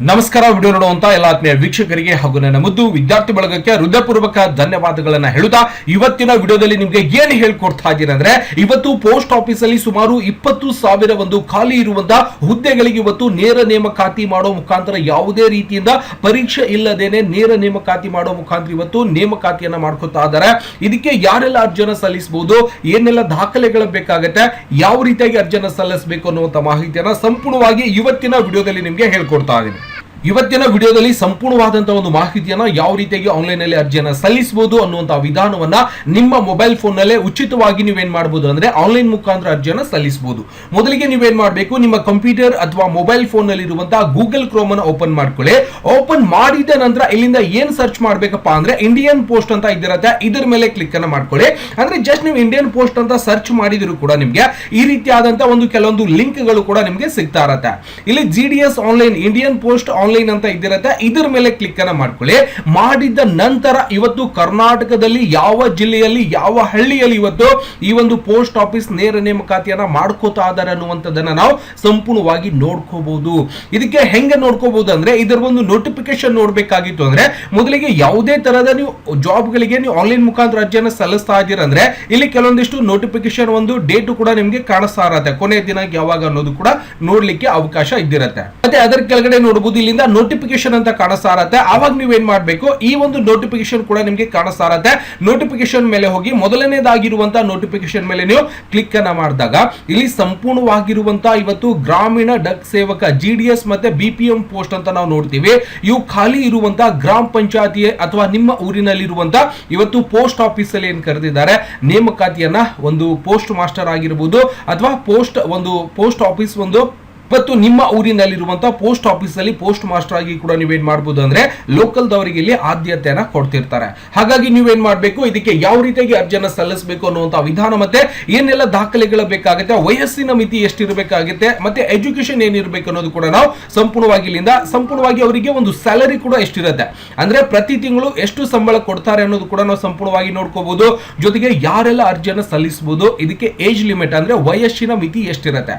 ನಮಸ್ಕಾರ, ವಿಡಿಯೋ ನೋಡುವಂತ ಎಲ್ಲ ಆತ್ಮೀಯ ವೀಕ್ಷಕರಿಗೆ ಹಾಗೂ ನನ್ನ ಮುದ್ದು ವಿದ್ಯಾರ್ಥಿ ಬಳಗಕ್ಕೆ ಹೃದಯಪೂರ್ವಕ ಧನ್ಯವಾದಗಳನ್ನ ಹೇಳುತ್ತಾ, ಇವತ್ತಿನ ವಿಡಿಯೋದಲ್ಲಿ ನಿಮ್ಗೆ ಏನ್ ಹೇಳ್ಕೊಡ್ತಾ ಇದ್ದೀನಿ ಅಂದ್ರೆ, ಇವತ್ತು ಪೋಸ್ಟ್ ಆಫೀಸ್ ಅಲ್ಲಿ ಸುಮಾರು ಇಪ್ಪತ್ತು ಸಾವಿರ ಒಂದು ಖಾಲಿ ಇರುವಂತಹ ಹುದ್ದೆಗಳಿಗೆ ಇವತ್ತು ನೇರ ನೇಮಕಾತಿ ಮಾಡೋ ಮುಖಾಂತರ ಯಾವುದೇ ರೀತಿಯಿಂದ ಪರೀಕ್ಷೆ ಇಲ್ಲದೇನೆ ನೇರ ನೇಮಕಾತಿ ಮಾಡೋ ಮುಖಾಂತರ ಇವತ್ತು ನೇಮಕಾತಿಯನ್ನ ಮಾಡ್ಕೊತಾ ಇದ್ದಾರೆ. ಇದಕ್ಕೆ ಯಾರೆಲ್ಲ ಅರ್ಜಿಯನ್ನು ಸಲ್ಲಿಸಬಹುದು ಏನೆಲ್ಲ ದಾಖಲೆಗಳು ಬೇಕಾಗತ್ತೆ, ಯಾವ ರೀತಿಯಾಗಿ ಅರ್ಜಿಯನ್ನು ಸಲ್ಲಿಸಬೇಕು ಅನ್ನುವಂತ ಮಾಹಿತಿಯನ್ನ ಸಂಪೂರ್ಣವಾಗಿ ಇವತ್ತಿನ ವಿಡಿಯೋದಲ್ಲಿ ನಿಮಗೆ ಹೇಳ್ಕೊಡ್ತಾ ಇದ್ದೀನಿ. ಇವತ್ತಿನ ವಿಡಿಯೋದಲ್ಲಿ ಸಂಪೂರ್ಣವಾದಂತಹ ಒಂದು ಮಾಹಿತಿಯನ್ನ ಯಾವ ರೀತಿಯಾಗಿ ಆನ್ಲೈನ್ ಅಲ್ಲಿ ಅರ್ಜಿಯನ್ನ ಸಲ್ಲಿಸಬಹುದು ಅನ್ನುವಂತಹ ವಿಧಾನವನ್ನ ನಿಮ್ಮ ಮೊಬೈಲ್ ಫೋನ್ ನಲ್ಲೇ ಉಚಿತವಾಗಿ ನೀವೇನ್ ಮಾಡಬಹುದು ಅಂದ್ರೆ ಆನ್ಲೈನ್ ಮುಖಾಂತರ ಅರ್ಜಿಯನ್ನ ಸಲ್ಲಿಸಬಹುದು ಮೊದಲಿಗೆ ನೀವೇನ್ ಮಾಡಬೇಕು? ನಿಮ್ಮ ಕಂಪ್ಯೂಟರ್ ಅಥವಾ ಮೊಬೈಲ್ ಫೋನ್ನಲ್ಲಿ ಇರುವಂತಹ ಗೂಗಲ್ ಕ್ರೋಮ್ ಅನ್ನು ಓಪನ್ ಮಾಡ್ಕೊಳ್ಳಿ. ಓಪನ್ ಮಾಡಿದ ನಂತರ ಇಲ್ಲಿಂದ ಏನ್ ಸರ್ಚ್ ಮಾಡ್ಬೇಕಪ್ಪ ಅಂದ್ರೆ ಇಂಡಿಯನ್ ಪೋಸ್ಟ್ ಅಂತ ಇದಿರತ್ತೆ ಇದರ ಮೇಲೆ ಕ್ಲಿಕ್ ಅನ್ನ ಮಾಡ್ಕೊಳ್ಳಿ. ಅಂದ್ರೆ ಜಸ್ಟ್ ನೀವು ಇಂಡಿಯನ್ ಪೋಸ್ಟ್ ಅಂತ ಸರ್ಚ್ ಮಾಡಿದ್ರು ಕೂಡ ನಿಮಗೆ ಈ ರೀತಿಯಾದಂತಹ ಒಂದು ಕೆಲವೊಂದು ಲಿಂಕ್ಗಳು ಕೂಡ ನಿಮಗೆ ಸಿಗ್ತಾ ಇರತ್ತೆ. ಇಲ್ಲಿ G D S online Indian post online ಅಂತ ಇದ್ದಿರುತ್ತೆ, ಇದರ ಮೇಲೆ ಕ್ಲಿಕ್ ಅನ್ನ ಮಾಡ್ಕೊಳ್ಳಿ. ಮಾಡಿದ ನಂತರ ಇವತ್ತು ಕರ್ನಾಟಕದಲ್ಲಿ ಯಾವ ಜಿಲ್ಲೆಯಲ್ಲಿ, ಯಾವ ಹಳ್ಳಿಯಲ್ಲಿ ಇವತ್ತು ಈ ಒಂದು ಪೋಸ್ಟ್ ಆಫೀಸ್ ನೇರ ನೇಮಕಾತಿಯನ್ನ ಮಾಡ್ಕೋತಾ ಇದಾರೆ ಅನ್ನುವಂಥದ್ದನ್ನ ನಾವು ಸಂಪೂರ್ಣವಾಗಿ ನೋಡ್ಕೋಬಹುದು ಇದಕ್ಕೆ ಹೆಂಗೆ ನೋಡ್ಕೋಬಹುದು ಅಂದ್ರೆ, ಇದರ ಒಂದು ನೋಟಿಫಿಕೇಶನ್ ನೋಡ್ಬೇಕಾಗಿತ್ತು ಅಂದ್ರೆ, ಮೊದಲಿಗೆ ಯಾವುದೇ ತರಹದ ನೀವು ಜಾಬ್ಗಳಿಗೆ ನೀವು ಆನ್ಲೈನ್ ಮುಖಾಂತರ ಅರ್ಜಿಯನ್ನು ಸಲ್ಲಿಸ್ತಾ ಇದ್ದೀರ ಅಂದ್ರೆ, ಇಲ್ಲಿ ಕೆಲವೊಂದಿಷ್ಟು ನೋಟಿಫಿಕೇಶನ್ ಒಂದು ಡೇಟು ಕೂಡ ನಿಮ್ಗೆ ಕಾಣಿಸ್ತಾ ಇರತ್ತೆ. ಕೊನೆಯ ದಿನ ಯಾವಾಗ ಅನ್ನೋದು ಕೂಡ ನೋಡ್ಲಿಕ್ಕೆ ಅವಕಾಶ ಇದ್ದಿರತ್ತೆ. ಮತ್ತೆ ಅದರ ಕೆಳಗಡೆ ನೋಡಬಹುದು ಇಲ್ಲಿಂದ ನೋಟಿಫಿಕೇಶನ್ ಅಂತ ಕಾಣಿಸ್ತಾ ಇರತ್ತೆ ಅವಾಗ ನೀವೇನ್ ಮಾಡಬೇಕು? ಈ ಒಂದು ನೋಟಿಫಿಕೇಶನ್ ಕೂಡ ನಿಮಗೆ ಕಾಣಿಸ್ತಾ ಇರತ್ತೆ ನೋಟಿಫಿಕೇಶನ್ ಮೇಲೆ ಹೋಗಿ ಮೊದಲನೇದಾಗಿರುವಂತಹ ನೋಟಿಫಿಕೇಶನ್ ಮೇಲೆ ನೀವು ಕ್ಲಿಕ್ ಅನ್ನ ಮಾಡಿದಾಗ, ಇಲ್ಲಿ ಸಂಪೂರ್ಣವಾಗಿರುವಂತ ಇವತ್ತು Gramin Dak Sevak G D S ಮತ್ತೆ ಬಿ ಪಿ ಎಂ ಪೋಸ್ಟ್ ಅಂತ ನಾವು ನೋಡ್ತೀವಿ. ಇವು ಖಾಲಿ ಇರುವಂತಹ ಗ್ರಾಮ ಪಂಚಾಯತಿ ಅಥವಾ ನಿಮ್ಮ ಊರಿನಲ್ಲಿರುವಂತಹ ಇವತ್ತು ಪೋಸ್ಟ್ ಆಫೀಸ್ ಅಲ್ಲಿ ಏನ್ ಕರೆದಿದ್ದಾರೆ? ನೇಮಕಾತಿಯನ್ನ ಒಂದು ಪೋಸ್ಟ್ ಮಾಸ್ಟರ್ ಆಗಿರ್ಬೋದು ಅಥವಾ ಪೋಸ್ಟ್ ಒಂದು ಪೋಸ್ಟ್ ಆಫೀಸ್ ಒಂದು ಇವತ್ತು ನಿಮ್ಮ ಊರಿನಲ್ಲಿರುವಂತಹ ಪೋಸ್ಟ್ ಆಫೀಸ್ ಅಲ್ಲಿ ಪೋಸ್ಟ್ ಮಾಸ್ಟರ್ ಆಗಿ ಕೂಡ ನೀವೇನ್ ಮಾಡಬಹುದು ಅಂದ್ರೆ ಲೋಕಲ್ ದವರಿಗೆ ಇಲ್ಲಿ ಆದ್ಯತೆಯನ್ನ ಕೊಡ್ತಿರ್ತಾರೆ. ಹಾಗಾಗಿ ನೀವೇನ್ ಮಾಡಬೇಕು? ಇದಕ್ಕೆ ಯಾವ ರೀತಿಯಾಗಿ ಅರ್ಜಿಯನ್ನು ಸಲ್ಲಿಸಬೇಕು ಅನ್ನುವಂತ ವಿಧಾನ ಮತ್ತೆ ಏನೆಲ್ಲ ದಾಖಲೆಗಳು ಬೇಕಾಗುತ್ತೆ? ವಯಸ್ಸಿನ ಮಿತಿ ಎಷ್ಟಿರಬೇಕಾಗುತ್ತೆ? ಮತ್ತೆ ಎಜುಕೇಶನ್ ಏನಿರಬೇಕು ಅನ್ನೋದು ಕೂಡ ನಾವು ಸಂಪೂರ್ಣವಾಗಿ ಇಲ್ಲಿಂದ ಸಂಪೂರ್ಣವಾಗಿ ಅವರಿಗೆ ಒಂದು ಸ್ಯಾಲರಿ ಕೂಡ ಎಷ್ಟಿರುತ್ತೆ? ಅಂದ್ರೆ ಪ್ರತಿ ತಿಂಗಳು ಎಷ್ಟು ಸಂಬಳ ಕೊಡ್ತಾರೆ ಅನ್ನೋದು ಕೂಡ ನಾವು ಸಂಪೂರ್ಣವಾಗಿ ನೋಡ್ಕೋಬಹುದು ಜೊತೆಗೆ ಯಾರೆಲ್ಲ ಅರ್ಜಿಯನ್ನು ಸಲ್ಲಿಸಬಹುದು ಇದಕ್ಕೆ ಏಜ್ ಲಿಮಿಟ್ ಅಂದ್ರೆ ವಯಸ್ಸಿನ ಮಿತಿ ಎಷ್ಟಿರುತ್ತೆ?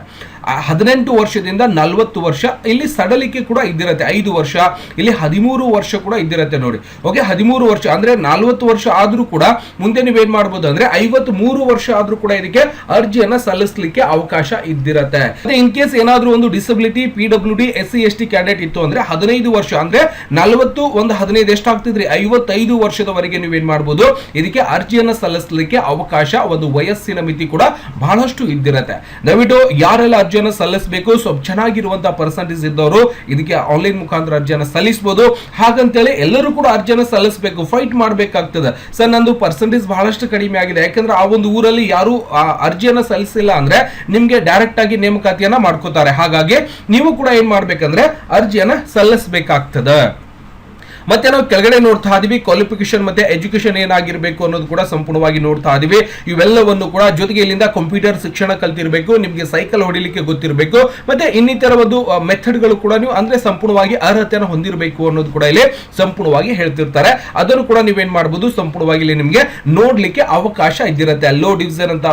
ಹದಿನೆಂಟು ವರ್ಷದಿಂದ ನಲವತ್ತು ವರ್ಷ, ಇಲ್ಲಿ ಸಡಲಿಕೆ ಕೂಡ ಇದ್ದಿರತ್ತೆ, ಐದು ವರ್ಷ, ಇಲ್ಲಿ ಹದಿಮೂರು ವರ್ಷ ಕೂಡ ಇದ್ದಿರತ್ತೆ ನೋಡಿ. ಓಕೆ ಹದಿಮೂರು ವರ್ಷ, ಅಂದ್ರೆ ನಲವತ್ತು ವರ್ಷ ಆದ್ರೂ ಕೂಡ ಮುಂದೆ ನೀವು ಏನ್ ಮಾಡಬಹುದು ಅಂದ್ರೆ ಐವತ್ ಮೂರು ವರ್ಷ ಆದ್ರೂ ಕೂಡ ಇದಕ್ಕೆ ಅರ್ಜಿಯನ್ನ ಸಲ್ಲಿಸಲಿಕ್ಕೆ ಅವಕಾಶ ಇದ್ದಿರತ್ತೆ. ಇನ್ ಕೇಸ್ ಏನಾದ್ರೂ ಒಂದು disability P W D S C S T candidate ಇತ್ತು ಅಂದ್ರೆ ಹದಿನೈದು ವರ್ಷ, ಅಂದ್ರೆ ನಲವತ್ತು ಒಂದು ಹದಿನೈದು ಎಷ್ಟಾಗ್ತಿದ್ರಿ ಐವತ್ತೈದು ವರ್ಷದವರೆಗೆ ನೀವೇನ್ ಮಾಡಬಹುದು ಇದಕ್ಕೆ ಅರ್ಜಿಯನ್ನ ಸಲ್ಲಿಸಲಿಕ್ಕೆ ಅವಕಾಶ, ಒಂದು ವಯಸ್ಸಿನ ಮಿತಿ ಕೂಡ ಬಹಳಷ್ಟು ಇದ್ದಿರತ್ತೆ. ದಯವಿಟ್ಟು ಯಾರೆಲ್ಲ ಅರ್ಜಿಯನ್ನ ಸಲ್ಲಿಸಬೇಕು. ಸ್ವಲ್ಪ ಚೆನ್ನಾಗಿರುವಂತಹ ಪರ್ಸೆಂಟೇಜ್ ಇದ್ದವರು ಇದಕ್ಕೆ ಆನ್ಲೈನ್ ಮುಖಾಂತರ ಅರ್ಜಿಯನ್ನು ಸಲ್ಲಿಸಬಹುದು ಹಾಗಂತೇಳಿ ಎಲ್ಲರೂ ಕೂಡ ಅರ್ಜಿಯನ್ನು ಸಲ್ಲಿಸಬೇಕು. ಫೈಟ್ ಮಾಡಬೇಕಾಗ್ತದೆ. ಸರ್ ನಂದು ಪರ್ಸೆಂಟೇಜ್ ಬಹಳಷ್ಟು ಕಡಿಮೆ ಆಗಿದೆ. ಯಾಕಂದ್ರೆ ಆ ಒಂದು ಊರಲ್ಲಿ ಯಾರು ಅರ್ಜಿಯನ್ನ ಸಲ್ಲಿಸಿಲ್ಲ ಅಂದ್ರೆ ನಿಮ್ಗೆ ಡೈರೆಕ್ಟ್ ಆಗಿ ನೇಮಕಾತಿಯನ್ನ ಮಾಡ್ಕೋತಾರೆ. ಹಾಗಾಗಿ ನೀವು ಕೂಡ ಏನ್ ಮಾಡ್ಬೇಕಂದ್ರೆ ಅರ್ಜಿಯನ್ನ ಸಲ್ಲಿಸಬೇಕಾಗ್ತದೆ. ಮತ್ತೆ ನಾವು ಕೆಳಗಡೆ ನೋಡ್ತಾ ಇದೀವಿ ಕ್ವಾಲಿಫಿಕೇಶನ್ ಮತ್ತೆ ಎಜುಕೇಶನ್ ಏನಾಗಿರಬೇಕು ಅನ್ನೋದು ಕೂಡ ಸಂಪೂರ್ಣವಾಗಿ ನೋಡ್ತಾ ಇದೀವಿ. ಇವೆಲ್ಲವನ್ನು ಕೂಡ ಜೊತೆಗೆ ಇಲ್ಲಿಂದ ಕಂಪ್ಯೂಟರ್ ಶಿಕ್ಷಣ ಕಲ್ತಿರಬೇಕು, ನಿಮಗೆ ಸೈಕಲ್ ಹೊಡಿಲಿಕ್ಕೆ ಗೊತ್ತಿರಬೇಕು, ಮತ್ತೆ ಇನ್ನಿತರ ಒಂದು ಮೆಥಡ್ಗಳು ಕೂಡ ನೀವು ಅಂದ್ರೆ ಸಂಪೂರ್ಣವಾಗಿ ಅರ್ಹತೆಯನ್ನು ಹೊಂದಿರಬೇಕು ಅನ್ನೋದು ಕೂಡ ಇಲ್ಲಿ ಸಂಪೂರ್ಣವಾಗಿ ಹೇಳ್ತಿರ್ತಾರೆ. ಅದನ್ನು ಕೂಡ ನೀವೇನ್ ಮಾಡಬಹುದು ಸಂಪೂರ್ಣವಾಗಿ ಇಲ್ಲಿ ನಿಮಗೆ ನೋಡ್ಲಿಕ್ಕೆ ಅವಕಾಶ ಇದ್ದಿರುತ್ತೆ. ಲೋ ಡಿವಿಷನ್ ಅಂತ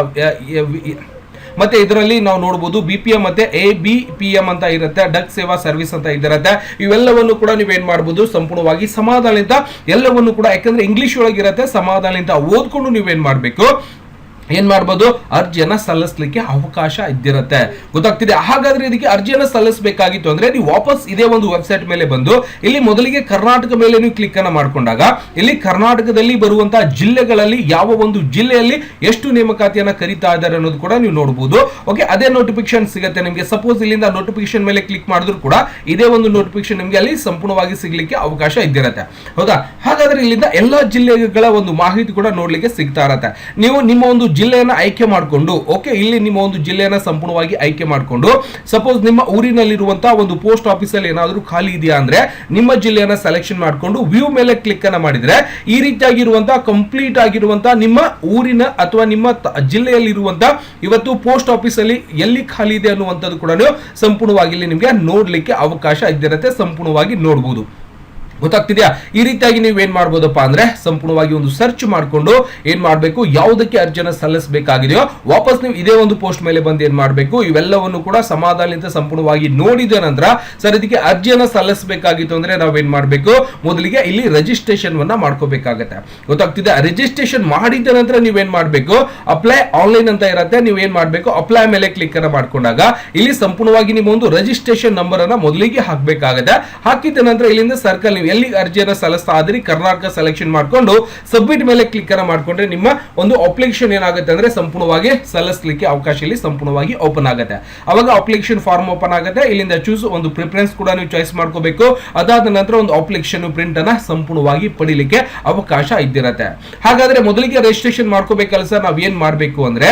ಮತ್ತೆ ಇದರಲ್ಲಿ ನಾವು ನೋಡಬಹುದು ಬಿ ಪಿ ಎಂ ಮತ್ತೆ ಎ ಬಿ ಪಿ ಎಂ ಅಂತ ಇರುತ್ತೆ ಡಕ್ ಸೇವಾ ಸರ್ವಿಸ್ ಅಂತ ಇದಿರುತ್ತೆ. ಇವೆಲ್ಲವನ್ನು ಕೂಡ ನೀವೇನ್ ಮಾಡಬಹುದು ಸಂಪೂರ್ಣವಾಗಿ ಸಮಾಧಾನದಿಂದ ಎಲ್ಲವನ್ನು ಕೂಡ, ಯಾಕಂದ್ರೆ ಇಂಗ್ಲಿಷ್ ಒಳಗಿರುತ್ತೆ, ಸಮಾಧಾನದಿಂದ ಓದ್ಕೊಂಡು ನೀವೇನ್ ಮಾಡಬೇಕು? ಏನ್ ಮಾಡ್ಬೋದು? ಅರ್ಜಿಯನ್ನ ಸಲ್ಲಿಸ್ಲಿಕ್ಕೆ ಅವಕಾಶ ಇದ್ದಿರತ್ತೆ. ಗೊತ್ತಾಗ್ತಿದೆ? ಹಾಗಾದ್ರೆ ಇದಕ್ಕೆ ಅರ್ಜಿಯನ್ನ ಸಲ್ಲಿಸಬೇಕಾಗಿತ್ತು ಅಂದ್ರೆ ನೀವು ವಾಪಸ್ ಇದೇ ಒಂದು ವೆಬ್ಸೈಟ್ ಮೇಲೆ ಬಂದು ಇಲ್ಲಿ ಮೊದಲಿಗೆ ಕರ್ನಾಟಕ ಮೇಲೆ ನೀವು ಕ್ಲಿಕ್ ಅನ್ನ ಮಾಡ್ಕೊಂಡಾಗ ಇಲ್ಲಿ ಕರ್ನಾಟಕದಲ್ಲಿ ಬರುವಂತಹ ಜಿಲ್ಲೆಗಳಲ್ಲಿ ಯಾವ ಒಂದು ಜಿಲ್ಲೆಯಲ್ಲಿ ಎಷ್ಟು ನೇಮಕಾತಿಯನ್ನ ಕರೀತಾ ಇದ್ದಾರೆ ಅನ್ನೋದು ಕೂಡ ನೀವು ನೋಡಬಹುದು ಓಕೆ ಅದೇ ನೋಟಿಫಿಕೇಶನ್ ಸಿಗುತ್ತೆ ನಿಮಗೆ. ಸಪೋಸ್ ಇಲ್ಲಿಂದ ನೋಟಿಫಿಕೇಶನ್ ಮೇಲೆ ಕ್ಲಿಕ್ ಮಾಡಿದ್ರು ಕೂಡ ಇದೇ ಒಂದು ನೋಟಿಫಿಕೇಶನ್ ನಿಮಗೆ ಅಲ್ಲಿ ಸಂಪೂರ್ಣವಾಗಿ ಸಿಗ್ಲಿಕ್ಕೆ ಅವಕಾಶ ಇದ್ದಿರತ್ತೆ. ಹೌದಾ? ಹಾಗಾದ್ರೆ ಇಲ್ಲಿಂದ ಎಲ್ಲಾ ಜಿಲ್ಲೆಗಳ ಒಂದು ಮಾಹಿತಿ ಕೂಡ ನೋಡ್ಲಿಕ್ಕೆ ಸಿಗ್ತಾ ಇರತ್ತೆ. ನೀವು ನಿಮ್ಮ ಒಂದು ಜಿಲ್ಲೆಯನ್ನ ಆಯ್ಕೆ ಮಾಡಿಕೊಂಡು, ಓಕೆ, ಇಲ್ಲಿ ನಿಮ್ಮ ಒಂದು ಜಿಲ್ಲೆಯನ್ನ ಸಂಪೂರ್ಣವಾಗಿ ಆಯ್ಕೆ ಮಾಡಿಕೊಂಡು ಸಪೋಸ್ ನಿಮ್ಮ ಊರಿನಲ್ಲಿರುವಂತಹ ಒಂದು ಪೋಸ್ಟ್ ಆಫೀಸ್ ಅಲ್ಲಿ ಏನಾದರೂ ಖಾಲಿ ಇದೆಯಾ ಅಂದ್ರೆ, ನಿಮ್ಮ ಜಿಲ್ಲೆಯನ್ನ ಸೆಲೆಕ್ಷನ್ ಮಾಡಿಕೊಂಡು ವ್ಯೂ ಮೇಲೆ ಕ್ಲಿಕ್ ಅನ್ನ ಮಾಡಿದ್ರೆ, ಈ ರೀತಿಯಾಗಿರುವಂತಹ ಕಂಪ್ಲೀಟ್ ಆಗಿರುವಂತಹ ನಿಮ್ಮ ಊರಿನ ಅಥವಾ ನಿಮ್ಮ ಜಿಲ್ಲೆಯಲ್ಲಿರುವಂತಹ ಇವತ್ತು ಪೋಸ್ಟ್ ಆಫೀಸ್ ಅಲ್ಲಿ ಎಲ್ಲಿ ಖಾಲಿ ಇದೆ ಅನ್ನುವಂಥದ್ದು ಕೂಡ ಸಂಪೂರ್ಣವಾಗಿ ಇಲ್ಲಿ ನಿಮಗೆ ನೋಡ್ಲಿಕ್ಕೆ ಅವಕಾಶ ಇದ್ದಿರತ್ತೆ, ಸಂಪೂರ್ಣವಾಗಿ ನೋಡಬಹುದು ಗೊತ್ತಾಗ್ತಿದ್ಯಾ? ಈ ರೀತಿಯಾಗಿ ನೀವು ಏನ್ ಮಾಡ್ಬೋದಪ್ಪ ಅಂದ್ರೆ ಸಂಪೂರ್ಣವಾಗಿ ಒಂದು ಸರ್ಚ್ ಮಾಡ್ಕೊಂಡು ಏನ್ ಮಾಡ್ಬೇಕು, ಯಾವುದಕ್ಕೆ ಅರ್ಜಿಯನ್ನ ಸಲ್ಲಿಸಬೇಕಾಗಿದೆಯೋ ವಾಪಸ್ ನೀವು ಇದೇ ಒಂದು ಪೋಸ್ಟ್ ಮೇಲೆ ಬಂದು ಏನ್ ಮಾಡ್ಬೇಕು, ಇವೆಲ್ಲವನ್ನು ಕೂಡ ಸಮಾಧಾನದಿಂದ ಸಂಪೂರ್ಣವಾಗಿ ನೋಡಿದ ನಂತರ ಸರ್ ಇದಕ್ಕೆ ಅರ್ಜಿಯನ್ನ ಸಲ್ಲಿಸಬೇಕಾಗಿತ್ತು ಅಂದ್ರೆ ನಾವೇನ್ ಮಾಡ್ಬೇಕು? ಮೊದಲಿಗೆ ಇಲ್ಲಿ ರಿಜಿಸ್ಟ್ರೇಷನ್ ವನ್ನ ಮಾಡ್ಕೋಬೇಕಾಗತ್ತೆ. ಗೊತ್ತಾಗ್ತಿದೆ ರಿಜಿಸ್ಟ್ರೇಷನ್ ಮಾಡಿದ ನಂತರ ನೀವೇನ್ ಮಾಡ್ಬೇಕು? ಅಪ್ಲೈ ಆನ್ಲೈನ್ ಅಂತ ಇರತ್ತೆ, ನೀವು ಏನ್ ಮಾಡ್ಬೇಕು? ಅಪ್ಲೈ ಮೇಲೆ ಕ್ಲಿಕ್ ಅನ್ನ ಮಾಡ್ಕೊಂಡಾಗ ಇಲ್ಲಿ ಸಂಪೂರ್ಣವಾಗಿ ನಿಮ್ಮ ಒಂದು ರಿಜಿಸ್ಟ್ರೇಷನ್ ನಂಬರ್ ಅನ್ನ ಮೊದಲಿಗೆ ಹಾಕ್ಬೇಕಾಗತ್ತೆ. ಹಾಕಿದ ನಂತರ ಇಲ್ಲಿಂದ ಸರ್ಕಲ್ ನೀವು ಎಲ್ಲಿ ಅರ್ಜಿಯನ್ನ ಸಲ್ಲಿಸ್ತಾ ಇದ್ರಿ ಕರ್ನಾಟಕ ಸೆಲೆಕ್ಷನ್ ಮಾಡಿಕೊಂಡು ಸಬ್ಮಿಟ್ ಮೇಲೆ ಕ್ಲಿಕ್ ಅನ್ನ ಮಾಡ್ಕೊಂಡ್ರೆ ನಿಮ್ಮ ಒಂದು ಅಪ್ಲಿಕೇಶನ್ ಏನಾಗುತ್ತೆ ಅಂದ್ರೆ ಸಂಪೂರ್ಣವಾಗಿ ಸಲ್ಲಿಸಲಿಕ್ಕೆ ಅವಕಾಶ ಇಲ್ಲಿ ಸಂಪೂರ್ಣವಾಗಿ ಓಪನ್ ಆಗುತ್ತೆ. ಅವಾಗ ಅಪ್ಲಿಕೇಶನ್ ಫಾರ್ಮ್ ಓಪನ್ ಆಗುತ್ತೆ. ಇಲ್ಲಿಂದ ಚೂಸ್ ಒಂದು ಪ್ರಿಫರೆನ್ಸ್ ಕೂಡ ನೀವು ಚಾಯ್ಸ್ ಮಾಡ್ಕೋಬೇಕು. ಅದಾದ ನಂತರ ಒಂದು ಅಪ್ಲಿಕೇಶನ್ ಪ್ರಿಂಟ್ ಅನ್ನ ಸಂಪೂರ್ಣವಾಗಿ ಪಡಿಲಿಕ್ಕೆ ಅವಕಾಶ ಇದ್ದಿರತ್ತೆ. ಹಾಗಾದ್ರೆ ಮೊದಲಿಗೆ ರಿಜಿಸ್ಟ್ರೇಷನ್ ಮಾಡ್ಕೋಬೇಕಲ್ಲ ಸರ್, ನಾವ್ ಏನ್ ಮಾಡ್ಬೇಕು ಅಂದ್ರೆ